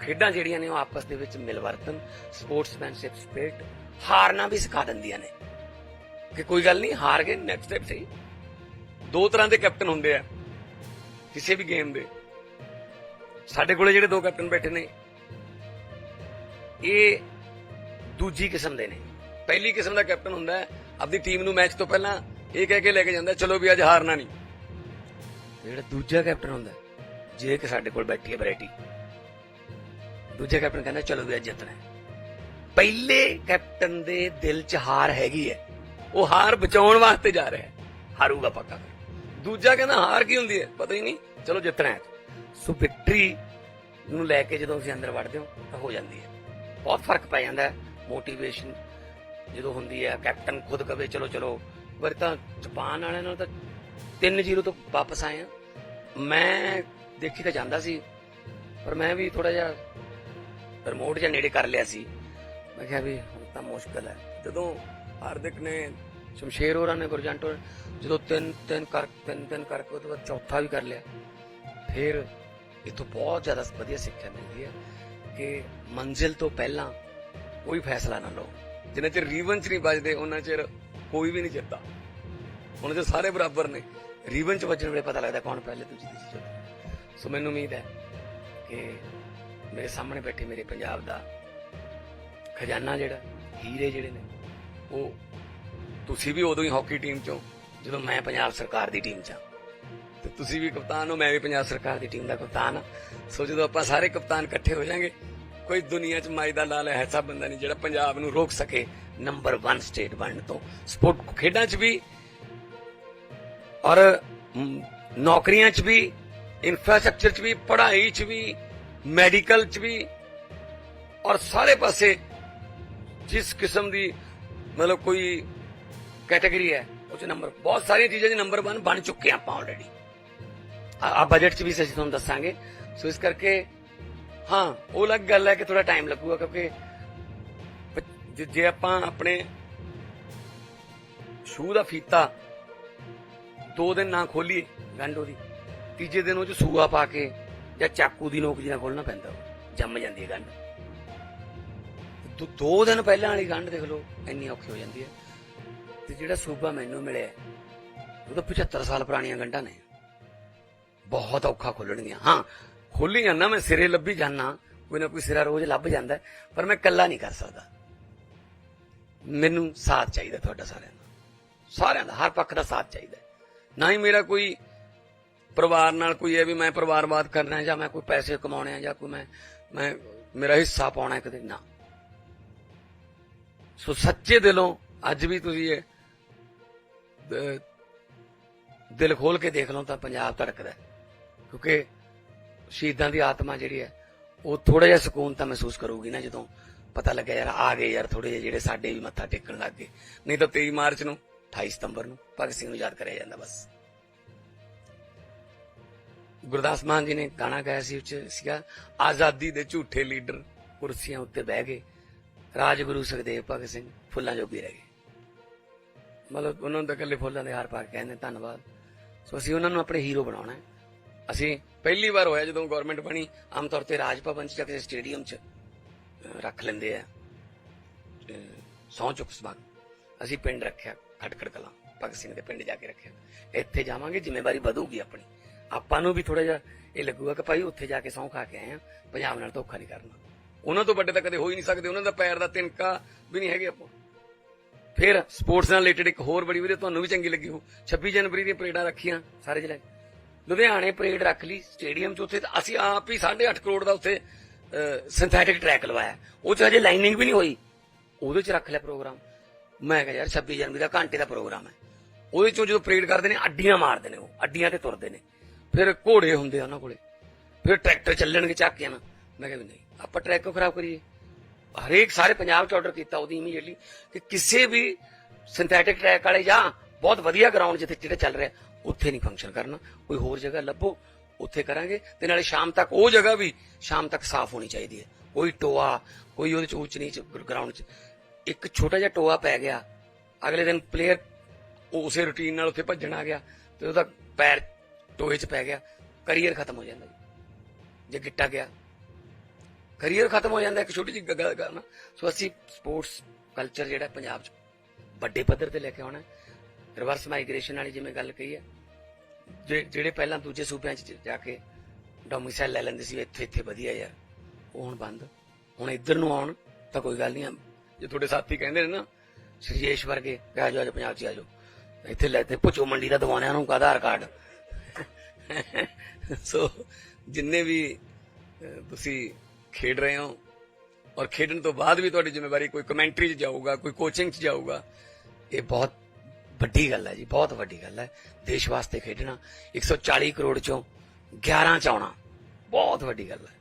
Speaker 1: ਖੇਡਾਂ ਜਿਹੜੀਆਂ ਨੇ ਉਹ ਆਪਸ ਦੇ ਵਿੱਚ ਮਿਲਵਰਤਨ ਸਪੋਰਟਸਮੈਨਸ਼ਿਪ ਸਪਿਰਿਟ ਹਾਰਨਾ ਵੀ ਸਿਖਾ ਦਿੰਦੀਆਂ ਨੇ। ਕਿ ਕੋਈ ਗੱਲ ਨਹੀਂ, ਹਾਰ ਗਏ ਨੈਕਸਟ ਸਟੈਪ ਸਹੀ। ਦੋ ਤਰ੍ਹਾਂ ਦੇ ਕੈਪਟਨ ਹੁੰਦੇ ਆ। ਕਿਸੇ ਵੀ ਗੇਮ ਦੇ। ਸਾਡੇ ਕੋਲੇ ਜਿਹੜੇ ਦੋ ਕੈਪਟਨ ਬੈਠੇ ਨੇ, ਇਹ ਦੂਜੀ ਕਿਸਮ ਦੇ ਨੇ। ਪਹਿਲੀ ਕਿਸਮ ਦਾ ਕੈਪਟਨ ਹੁੰਦਾ ਹੈ ਆਪਣੀ ਟੀਮ ਨੂੰ ਮੈਚ ਤੋਂ ਪਹਿਲਾਂ ਇਹ ਕਹਿ ਕੇ ਲੈ ਕੇ ਜਾਂਦਾ, ਚਲੋ ਵੀ ਅੱਜ ਹਾਰਨਾ ਨਹੀਂ। ਜਿਹੜਾ ਦੂਜਾ ਕੈਪਟਨ ਹੁੰਦਾ ਜੇ ਕਿ ਸਾਡੇ ਕੋਲ ਬੈਠੀ ਹੈ ਵੈਰਾਈਟੀ ਦੂਜਾ ਕੈਪਟਨ ਕਹਿੰਦਾ, ਚਲੋ ਵੀ ਅੱਜ ਜਿੱਤਣਾ ਪਹਿਲੇ ਕੈਪਟਨ ਦੇ ਦਿਲ 'ਚ ਹਾਰ ਹੈਗੀ ਹੈ। ਉਹ ਹਾਰ ਬਚਾਉਣ ਵਾਸਤੇ ਜਾ ਰਿਹਾ ਹੈ। ਹਾਰੂਗਾ ਪੱਕਾ। ਦੂਜਾ ਕਹਿੰਦਾ, ਹਾਰ ਕੀ ਹੁੰਦੀ ਹੈ? ਪਤਾ ਹੀ ਨਹੀਂ। ਚਲੋ ਜਿੱਤਣਾ ਹੈ। ਸੋ ਵਿਕਟਰੀ ਨੂੰ ਲੈ ਕੇ ਜਦੋਂ ਅਸੀਂ ਅੰਦਰ ਵੜਦੇ ਹਾਂ, ਤਾਂ ਹੋ ਜਾਂਦੀ ਹੈ। ਬਹੁਤ ਫ਼ਰਕ ਪੈ ਜਾਂਦਾ ਹੈ। ਮੋਟੀਵੇਸ਼ਨ ਜਦੋਂ ਹੁੰਦੀ ਹੈ ਕੈਪਟਨ ਖੁਦ ਕਵੇ, ਚਲੋ ਚਲੋ। ਪਰ ਤਾਂ ਜਾਪਾਨ ਵਾਲਿਆਂ ਨਾਲ ਤਾਂ 3-0 ਤੋਂ ਵਾਪਸ ਆਏ ਆ ਮੈਂ ਦੇਖੀ ਤਾਂ ਜਾਂਦਾ ਸੀ, ਪਰ ਮੈਂ ਵੀ ਥੋੜਾ ਜਿਹਾ ਰਿਮੋਟ ਜਾਂ ਨੇੜੇ ਕਰ ਲਿਆ ਸੀ। ਮੈਂ ਕਿਹਾ ਵੀ ਹੁਣ ਤਾਂ ਮੁਸ਼ਕਲ ਹੈ। ਜਦੋਂ ਹਾਰਦਿਕ ਨੇ, ਸ਼ਮਸ਼ੇਰ ਹੋਰਾਂ ਨੇ, ਗੁਰਜੰਟ ਹੋਰਾਂ ਜਦੋਂ ਤਿੰਨ ਤਿੰਨ ਕਰ ਤਿੰਨ ਤਿੰਨ ਕਰਕੇ ਉਹ ਤੋਂ ਬਾਅਦ ਚੌਥਾ ਵੀ ਕਰ ਲਿਆ, ਫਿਰ ਇਥੋਂ ਬਹੁਤ ਜ਼ਿਆਦਾ ਵਧੀਆ ਸਿੱਖਿਆ ਮਿਲਦੀ ਹੈ ਕਿ ਮੰਜ਼ਿਲ ਤੋਂ ਪਹਿਲਾਂ ਕੋਈ ਫੈਸਲਾ ਨਾ ਲਓ। ਜਿੰਨਾ ਚਿਰ ਰੀਵਨ ਚ ਨਹੀਂ ਵੱਜਦੇ ਉਹਨਾਂ ਚਿਰ ਕੋਈ ਵੀ ਨਹੀਂ ਜਿੱਤਦਾ। ਉਹਨਾਂ ਜੇ ਸਾਰੇ ਬਰਾਬਰ ਨੇ। ਰੀਵਨ ਚ ਵੱਜਣ ਵੇਲੇ ਪਤਾ ਲੱਗਦਾ ਕੌਣ ਪਹਿਲੇ, ਦੂਜੀ, ਤੀਜੀ, ਚੌਥੀ। ਸੋ ਮੈਨੂੰ ਉਮੀਦ ਹੈ ਕਿ ਮੇਰੇ ਸਾਹਮਣੇ ਬੈਠੇ ਮੇਰੇ ਪੰਜਾਬ ਦਾ ਖਜ਼ਾਨਾ ਜਿਹੜਾ, ਹੀਰੇ ਜਿਹੜੇ ਨੇ, ਉਹ ਤੁਸੀਂ ਵੀ ਉਦੋਂ ਹੀ ਹਾਕੀ ਟੀਮ ਚੋਂ, ਜਦੋਂ ਮੈਂ ਪੰਜਾਬ ਸਰਕਾਰ ਦੀ ਟੀਮ ਚ ਹਾਂ। ਤੁਸੀਂ ਵੀ ਕਪਤਾਨ ਹੋ, ਮੈਂ ਵੀ ਪੰਜਾਬ ਸਰਕਾਰ ਦੀ ਟੀਮ ਦਾ ਕਪਤਾਨ ਹਾਂ। ਸੋ ਜਦੋਂ ਆਪਾਂ ਸਾਰੇ ਕਪਤਾਨ ਇਕੱਠੇ ਹੋ ਜਾਾਂਗੇ, ਕੋਈ ਦੁਨੀਆ 'ਚ ਮਾਈ ਦਾ ਲਾਲ ਐਸਾ ਬੰਦਾ ਨਹੀਂ ਜਿਹੜਾ ਪੰਜਾਬ ਨੂੰ ਰੋਕ ਸਕੇ ਨੰਬਰ 1 ਸਟੇਟ ਬਣਨ ਤੋਂ। ਸਪੋਰਟ ਖੇਡਾਂ 'ਚ ਵੀ ਔਰ ਨੌਕਰੀਆਂ 'ਚ ਵੀ ਇਨਫਰਾਸਟ੍ਰਕਚਰ 'ਚ ਵੀ, ਪੜ੍ਹਾਈ 'ਚ ਵੀ ਮੈਡੀਕਲ 'ਚ ਵੀ ਔਰ ਸਾਰੇ ਪਾਸੇ ਜਿਸ ਕਿਸਮ ਦੀ ਮਤਲਬ ਕੋਈ ਕੈਟਾਗਰੀ ਹੈ, ਉਹ 'ਚ ਨੰਬਰ ਬਹੁਤ ਸਾਰੀਆਂ ਚੀਜ਼ਾਂ 'ਚ ਨੰਬਰ 1 ਬਣ ਚੁੱਕੇ ਆਪਾਂ ਆਲਰੇਡੀ ਆ ਬਜਟ 'ਚ ਵੀ ਅਸੀਂ ਤੁਹਾਨੂੰ ਦੱਸਾਂਗੇ। ਸੋ ਇਸ ਕਰਕੇ, ਹਾਂ, ਉਹ ਅਲੱਗ ਗੱਲ ਹੈ ਕਿ ਥੋੜਾ ਟਾਈਮ ਲੱਗੂਗਾ ਕਿਉਂਕਿ ਜੇ- ਆਪਾਂ ਆਪਣੇ ਸ਼ੂ ਦਾ ਫੀਤਾ ਦੋ ਦਿਨ ਨਾ ਖੋਲੀਏ ਗੰਢ ਉਹਦੀ, ਤੀਜੇ ਦਿਨ ਉਹ ਚ ਸੂਆ ਪਾ ਕੇ ਜਾਂ ਚਾਕੂ ਦੀ ਨੋਕ ਜਿਹਾ ਖੋਲਣਾ ਪੈਂਦਾ ਜੰਮ ਜਾਂਦੀ ਹੈ ਗੰਢ। ਦੋ- ਦੋ ਦਿਨ ਪਹਿਲਾਂ ਵਾਲੀ ਗੰਢ ਦੇਖ ਲਓ, ਇੰਨੀ ਔਖੀ ਹੋ ਜਾਂਦੀ ਹੈ। ਤੇ ਜਿਹੜਾ ਸੂਬਾ ਮੈਨੂੰ ਮਿਲਿਆ, ਉਹ ਤਾਂ 75 ਸਾਲ ਪੁਰਾਣੀਆਂ ਗੰਢਾਂ ਨੇ। ਬਹੁਤ ਔਖਾ ਖੋਲਣਗੀਆਂ। ਹਾਂ, ਖੋਲੀ ਜਾਂਦਾ, ਮੈਂ ਸਿਰੇ ਲੱਭੀ ਜਾਂਦਾ, ਕੋਈ ਨਾ ਕੋਈ ਸਿਰਾ ਰੋਜ਼ ਲੱਭ ਜਾਂਦਾ ਪਰ ਮੈਂ ਇਕੱਲਾ ਨਹੀਂ ਕਰ ਸਕਦਾ। ਮੈਨੂੰ ਸਾਥ ਚਾਹੀਦਾ ਤੁਹਾਡਾ ਸਾਰਿਆਂ ਦਾ। ਸਾਰਿਆਂ ਦਾ, ਹਰ ਪੱਖ ਦਾ ਸਾਥ ਚਾਹੀਦਾ ਨਾ ਹੀ ਮੇਰਾ ਕੋਈ ਪਰਿਵਾਰ ਨਾਲ ਕੋਈ ਇਹ ਵੀ ਮੈਂ ਪਰਿਵਾਰਵਾਦ ਕਰਨਾ ਜਾਂ ਮੈਂ ਕੋਈ ਪੈਸੇ ਕਮਾਉਣੇ ਆ, ਜਾਂ ਕੋਈ ਮੈਂ ਮੈਂ, ਮੇਰਾ ਹਿੱਸਾ ਪਾਉਣਾ ਹੈ ਕਦੇ, ਨਾ। ਸੋ ਸੱਚੇ ਦਿਲੋਂ ਅੱਜ ਵੀ ਤੁਸੀਂ ਇਹ ਦਿਲ ਖੋਲ ਕੇ ਦੇਖ ਲਓ ਤਾਂ ਪੰਜਾਬ ਧੜਕਦਾ ਕਿਉਂਕਿ ਸ਼ਹੀਦਾਂ ਦੀ ਆਤਮਾ ਜਿਹੜੀ ਹੈ, ਉਹ ਥੋੜਾ ਜਿਹਾ ਸਕੂਨ ਤਾਂ ਮਹਿਸੂਸ ਕਰੂਗੀ ਨਾ ਜਦੋਂ ਪਤਾ ਲੱਗਿਆ, ਯਾਰ ਆ ਗਏ ਯਾਰ ਥੋੜੇ ਜਿਹੇ ਜਿਹੜੇ ਸਾਡੇ ਵੀ ਮੱਥਾ ਟੇਕਣ ਲੱਗ ਗਏ। ਨਹੀਂ ਤਾਂ 23 ਮਾਰਚ ਨੂੰ 28 ਸਤੰਬਰ ਨੂੰ ਭਗਤ ਸਿੰਘ ਨੂੰ ਯਾਦ ਕਰਿਆ ਜਾਂਦਾ ਬਸ। ਗੁਰਦਾਸ ਮਾਨ ਜੀ ਨੇ ਗਾਣਾ ਗਾਇਆ ਸੀ, ਉੱਚ ਸੀਗਾ, ਆਜ਼ਾਦੀ ਦੇ ਝੂਠੇ ਲੀਡਰ ਕੁਰਸੀਆਂ ਉੱਤੇ ਬਹਿ ਗਏ, ਰਾਜਗੁਰੂ ਸੁਖਦੇਵ ਭਗਤ ਸਿੰਘ ਫੁੱਲਾਂ ਜੋਗੇ ਰਹਿ ਗਏ। ਮਤਲਬ ਉਹਨਾਂ ਨੂੰ ਤਾਂ ਇਕੱਲੇ ਫੁੱਲਾਂ ਦੇ ਹਾਰ ਪਾ ਕੇ ਕਹਿੰਦੇ ਧੰਨਵਾਦ। ਸੋ ਅਸੀਂ ਉਹਨਾਂ ਨੂੰ ਆਪਣੇ ਹੀਰੋ ਬਣਾਉਣਾ ਹੈ। ਅਸੀਂ ਪਹਿਲੀ ਵਾਰ ਹੋਇਆ ਜਦੋਂ ਗਵਰਨਮੈਂਟ ਬਣੀ, ਆਮ ਤੌਰ ਤੇ ਰਾਜ ਭਵਨ ਚ ਜਾਂ ਕਿਸੇ ਸਟੇਡੀਅਮ ਚ ਰੱਖ ਲੈਂਦੇ ਆ ਸੌ ਚੁੱਕ ਸਮਾਗਮ ਅਸੀਂ ਪਿੰਡ ਰੱਖਿਆ ਖਟਕੜ ਕਲਾਂ, ਭਗਤ ਸਿੰਘ ਦੇ ਪਿੰਡ ਜਾ ਕੇ ਰੱਖਿਆ। ਇੱਥੇ ਜਾਵਾਂਗੇ, ਜ਼ਿੰਮੇਵਾਰੀ ਵਧੂਗੀ ਆਪਣੀ। ਆਪਾਂ ਨੂੰ ਵੀ ਥੋੜਾ ਜਿਹਾ ਇਹ ਲੱਗੂਗਾ ਕਿ ਭਾਈ ਉੱਥੇ ਜਾ ਕੇ ਸੌਂ ਖਾ ਕੇ ਆਏ ਆ, ਪੰਜਾਬ ਨਾਲ ਧੋਖਾ ਨਹੀਂ ਕਰਨਾ। ਉਹਨਾਂ ਤੋਂ ਵੱਡੇ ਤਾਂ ਕਦੇ ਹੋ ਹੀ ਨਹੀਂ ਸਕਦੇ, ਉਹਨਾਂ ਦਾ ਪੈਰ ਦਾ ਤਿਨਕਾ ਵੀ ਨਹੀਂ ਹੈਗੇ ਆਪਾਂ। ਫਿਰ ਸਪੋਰਟਸ ਨਾਲ ਰਿਲੇਟਡ ਇੱਕ ਹੋਰ ਬੜੀ ਵਧੀਆ ਤੁਹਾਨੂੰ ਵੀ ਚੰਗੀ ਲੱਗੀ ਹੋ 26 ਜਨਵਰੀ ਦੀਆਂ ਪਰੇਡਾਂ ਰੱਖੀਆਂ ਸਾਰੇ ਜ਼ਿਲ੍ਹੇ ਲੁਧਿਆਣੇ ਪਰੇਡ ਰੱਖ ਲਈ ਸਟੇਡੀਅਮ 'ਚ ਉੱਥੇ, ਅਸੀਂ ਆਪ ਹੀ 8.5 ਕਰੋੜ ਦਾ ਉੱਥੇ ਸਿੰਥੈਟਿਕ ਟਰੈਕ ਲਵਾਇਆ। ਉਹ 'ਚ ਹਜੇ ਲਾਈਨਿੰਗ ਵੀ ਨਹੀਂ ਹੋਈ। ਉਹਦੇ 'ਚ ਰੱਖ ਲਿਆ ਪ੍ਰੋਗਰਾਮ ਮੈਂ ਕਿਹਾ, ਯਾਰ 26 ਜਨਵਰੀ ਦਾ ਘੰਟੇ ਦਾ ਪ੍ਰੋਗਰਾਮ ਹੈ। ਉਹਦੇ 'ਚੋਂ ਜਦੋਂ ਪਰੇਡ ਕਰਦੇ ਨੇ, ਅੱਡੀਆਂ ਮਾਰਦੇ ਨੇ ਉਹ, ਅੱਡੀਆਂ ਤੇ ਤੁਰਦੇ ਨੇ। ਫਿਰ ਘੋੜੇ ਹੁੰਦੇ ਆ ਉਹਨਾਂ ਕੋਲੇ। ਫਿਰ ਟਰੈਕਟਰ ਚੱਲਣਗੇ, ਚੱਕ ਕੇ ਨਾ ਮੈਂ ਕਿਹਾ, ਵੀ ਨਹੀਂ, ਆਪਾਂ ਟਰੈਕ ਕਿਉਂ ਖਰਾਬ ਕਰੀਏ? ਹਰੇਕ ਸਾਰੇ ਪੰਜਾਬ ਚ ਆਰਡਰ ਕੀਤਾ, ਉਹਦੀ ਇਮੀਡੀਏਟਲੀ ਕਿ ਕਿਸੇ ਵੀ ਸਿੰਥੈਟਿਕ ਟਰੈਕ ਵਾਲੇ ਜਾਂ ਬਹੁਤ ਵਧੀਆ ਗਰਾਊਂਡ ਜਿੱਥੇ ਜਿਹੜਾ ਚੱਲ ਰਿਹਾ, ਉੱਥੇ ਨਹੀਂ ਫੰਕਸ਼ਨ ਕਰਨਾ। ਕੋਈ ਹੋਰ ਜਗ੍ਹਾ ਲੱਭੋ, ਉੱਥੇ ਕਰਾਂਗੇ। ਤੇ ਨਾਲੇ ਸ਼ਾਮ ਤੱਕ ਉਹ ਜਗ੍ਹਾ ਵੀ ਸ਼ਾਮ ਤੱਕ ਸਾਫ਼ ਹੋਣੀ ਚਾਹੀਦੀ ਹੈ। ਕੋਈ ਟੋਆ, ਕੋਈ ਉਹਦੇ ਚ ਉੱਚ ਨੀਚ ਗਰਾਊਂਡ ਚ। ਇੱਕ ਛੋਟਾ ਜਿਹਾ ਟੋਆ ਪੈ ਗਿਆ। ਅਗਲੇ ਦਿਨ ਪਲੇਅਰ ਉਸੇ ਰੁਟੀਨ ਨਾਲ ਉੱਥੇ ਭੱਜਣ ਆ ਗਿਆ ਤੇ ਉਹਦਾ ਪੈਰ ਟੋਏ 'ਚ ਪੈ ਗਿਆ। ਕਰੀਅਰ ਖਤਮ ਹੋ ਜਾਂਦਾ ਜੇ। ਗਿੱਟਾ ਗਿਆ। ਕਰੀਅਰ ਖਤਮ ਹੋ ਜਾਂਦਾ, ਇੱਕ ਛੋਟੀ ਜਿਹੀ ਗੱਲ ਕਰਨਾ ਸੋ ਅਸੀਂ ਸਪੋਰਟਸ ਕਲਚਰ ਜਿਹੜਾ ਪੰਜਾਬ 'ਚ ਵੱਡੇ ਪੱਧਰ ਤੇ ਲੈ ਕੇ ਆਉਣਾ ਰਿਵਰਸ ਮਾਈਗ੍ਰੇਸ਼ਨ ਵਾਲੀ ਜਿਵੇਂ ਗੱਲ ਕਹੀ ਹੈ, ਜੇ- ਜਿਹੜੇ ਪਹਿਲਾਂ ਦੂਜੇ ਸੂਬਿਆਂ 'ਚ ਜਾ ਕੇ ਡੋਮਿਸਾਈਲ ਲੈ ਲੈਂਦੇ ਸੀ, ਇੱਥੇ ਇੱਥੇ ਵਧੀਆ ਯਾਰ, ਉਹ ਹੁਣ ਬੰਦ। ਹੁਣ ਇੱਧਰ ਨੂੰ ਆਉਣ ਤਾਂ ਕੋਈ ਗੱਲ ਨਹੀਂ ਜੇ ਤੁਹਾਡੇ ਸਾਥੀ ਕਹਿੰਦੇ ਨੇ ਨਾ ਸ਼੍ਰੀਜੇਸ਼ ਵਰਗੇ ਆ ਜਾਓ ਆ ਜਾਓ ਪੰਜਾਬ 'ਚ ਆ ਜਾਓ ਇੱਥੇ ਲੈ ਤੇ ਪੁੱਛੋ ਮੰਡੀ ਦਾ ਦਵਾਉਣਿਆਂ ਨੂੰ ਆਧਾਰ ਕਾਰਡ? ਸੋ ਜਿੰਨੇ ਵੀ ਤੁਸੀਂ ਖੇਡ ਰਹੇ ਹੋ, ਔਰ ਖੇਡਣ ਤੋਂ ਬਾਅਦ ਵੀ ਤੁਹਾਡੀ ਜ਼ਿੰਮੇਵਾਰੀ ਕੋਈ ਕਮੈਂਟਰੀ 'ਚ ਜਾਊਗਾ, ਕੋਈ ਕੋਚਿੰਗ 'ਚ ਜਾਊਗਾ, ਇਹ ਬਹੁਤ ਵੱਡੀ ਗੱਲ ਹੈ ਜੀ, ਬਹੁਤ ਵੱਡੀ ਗੱਲ ਹੈ। ਦੇਸ਼ ਵਾਸਤੇ ਖੇਡਣਾ 140 ਕਰੋੜ ਚੋਂ 11 ਚ ਆਉਣਾ, ਬਹੁਤ ਵੱਡੀ ਗੱਲ ਹੈ।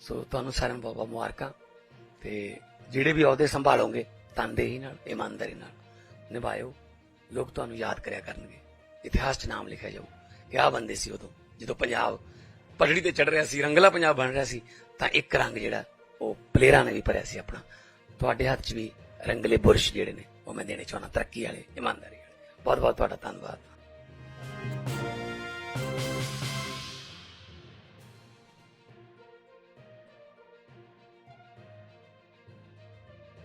Speaker 1: ਸੋ ਤੁਹਾਨੂੰ ਸਾਰਿਆਂ ਨੂੰ ਬਹੁਤ ਬਹੁਤ ਮੁਬਾਰਕਾਂ ਤੇ ਜਿਹੜੇ ਵੀ ਅਹੁਦੇ ਸੰਭਾਲੋਗੇ, ਤਨਦੇਹੀ ਨਾਲ, ਇਮਾਨਦਾਰੀ ਨਾਲ, ਨਿਭਾਇਓ। ਲੋਕ ਤੁਹਾਨੂੰ ਯਾਦ ਕਰਿਆ ਕਰਨਗੇ। ਇਤਿਹਾਸ 'ਚ ਨਾਮ ਲਿਖਿਆ ਜਾਊ। ਕਿ ਆਹ ਬੰਦੇ ਸੀ ਉਦੋਂ, ਜਦੋਂ ਪੰਜਾਬ ਪਟੜੀ ਤੇ ਚੜ ਰਿਹਾ ਸੀ, ਰੰਗਲਾ ਪੰਜਾਬ ਬਣ ਰਿਹਾ ਸੀ, ਤਾਂ ਇੱਕ ਰੰਗ ਜਿਹੜਾ, ਉਹ ਪਲੇਅਰਾਂ ਨੇ ਵੀ ਭਰਿਆ ਸੀ ਆਪਣਾ। ਤੁਹਾਡੇ ਹੱਥ 'ਚ ਵੀ ਰੰਗਲੇ ਬੁਰਸ਼ ਜਿਹੜੇ ਨੇ ਉਹ ਮੈਂ ਦੇਣੇ ਚਾਹੁੰਦਾ ਤਰੱਕੀ ਵਾਲੇ ਇਮਾਨਦਾਰੀ ਵਾਲੇ। ਬਹੁਤ ਬਹੁਤ ਤੁਹਾਡਾ ਧੰਨਵਾਦ।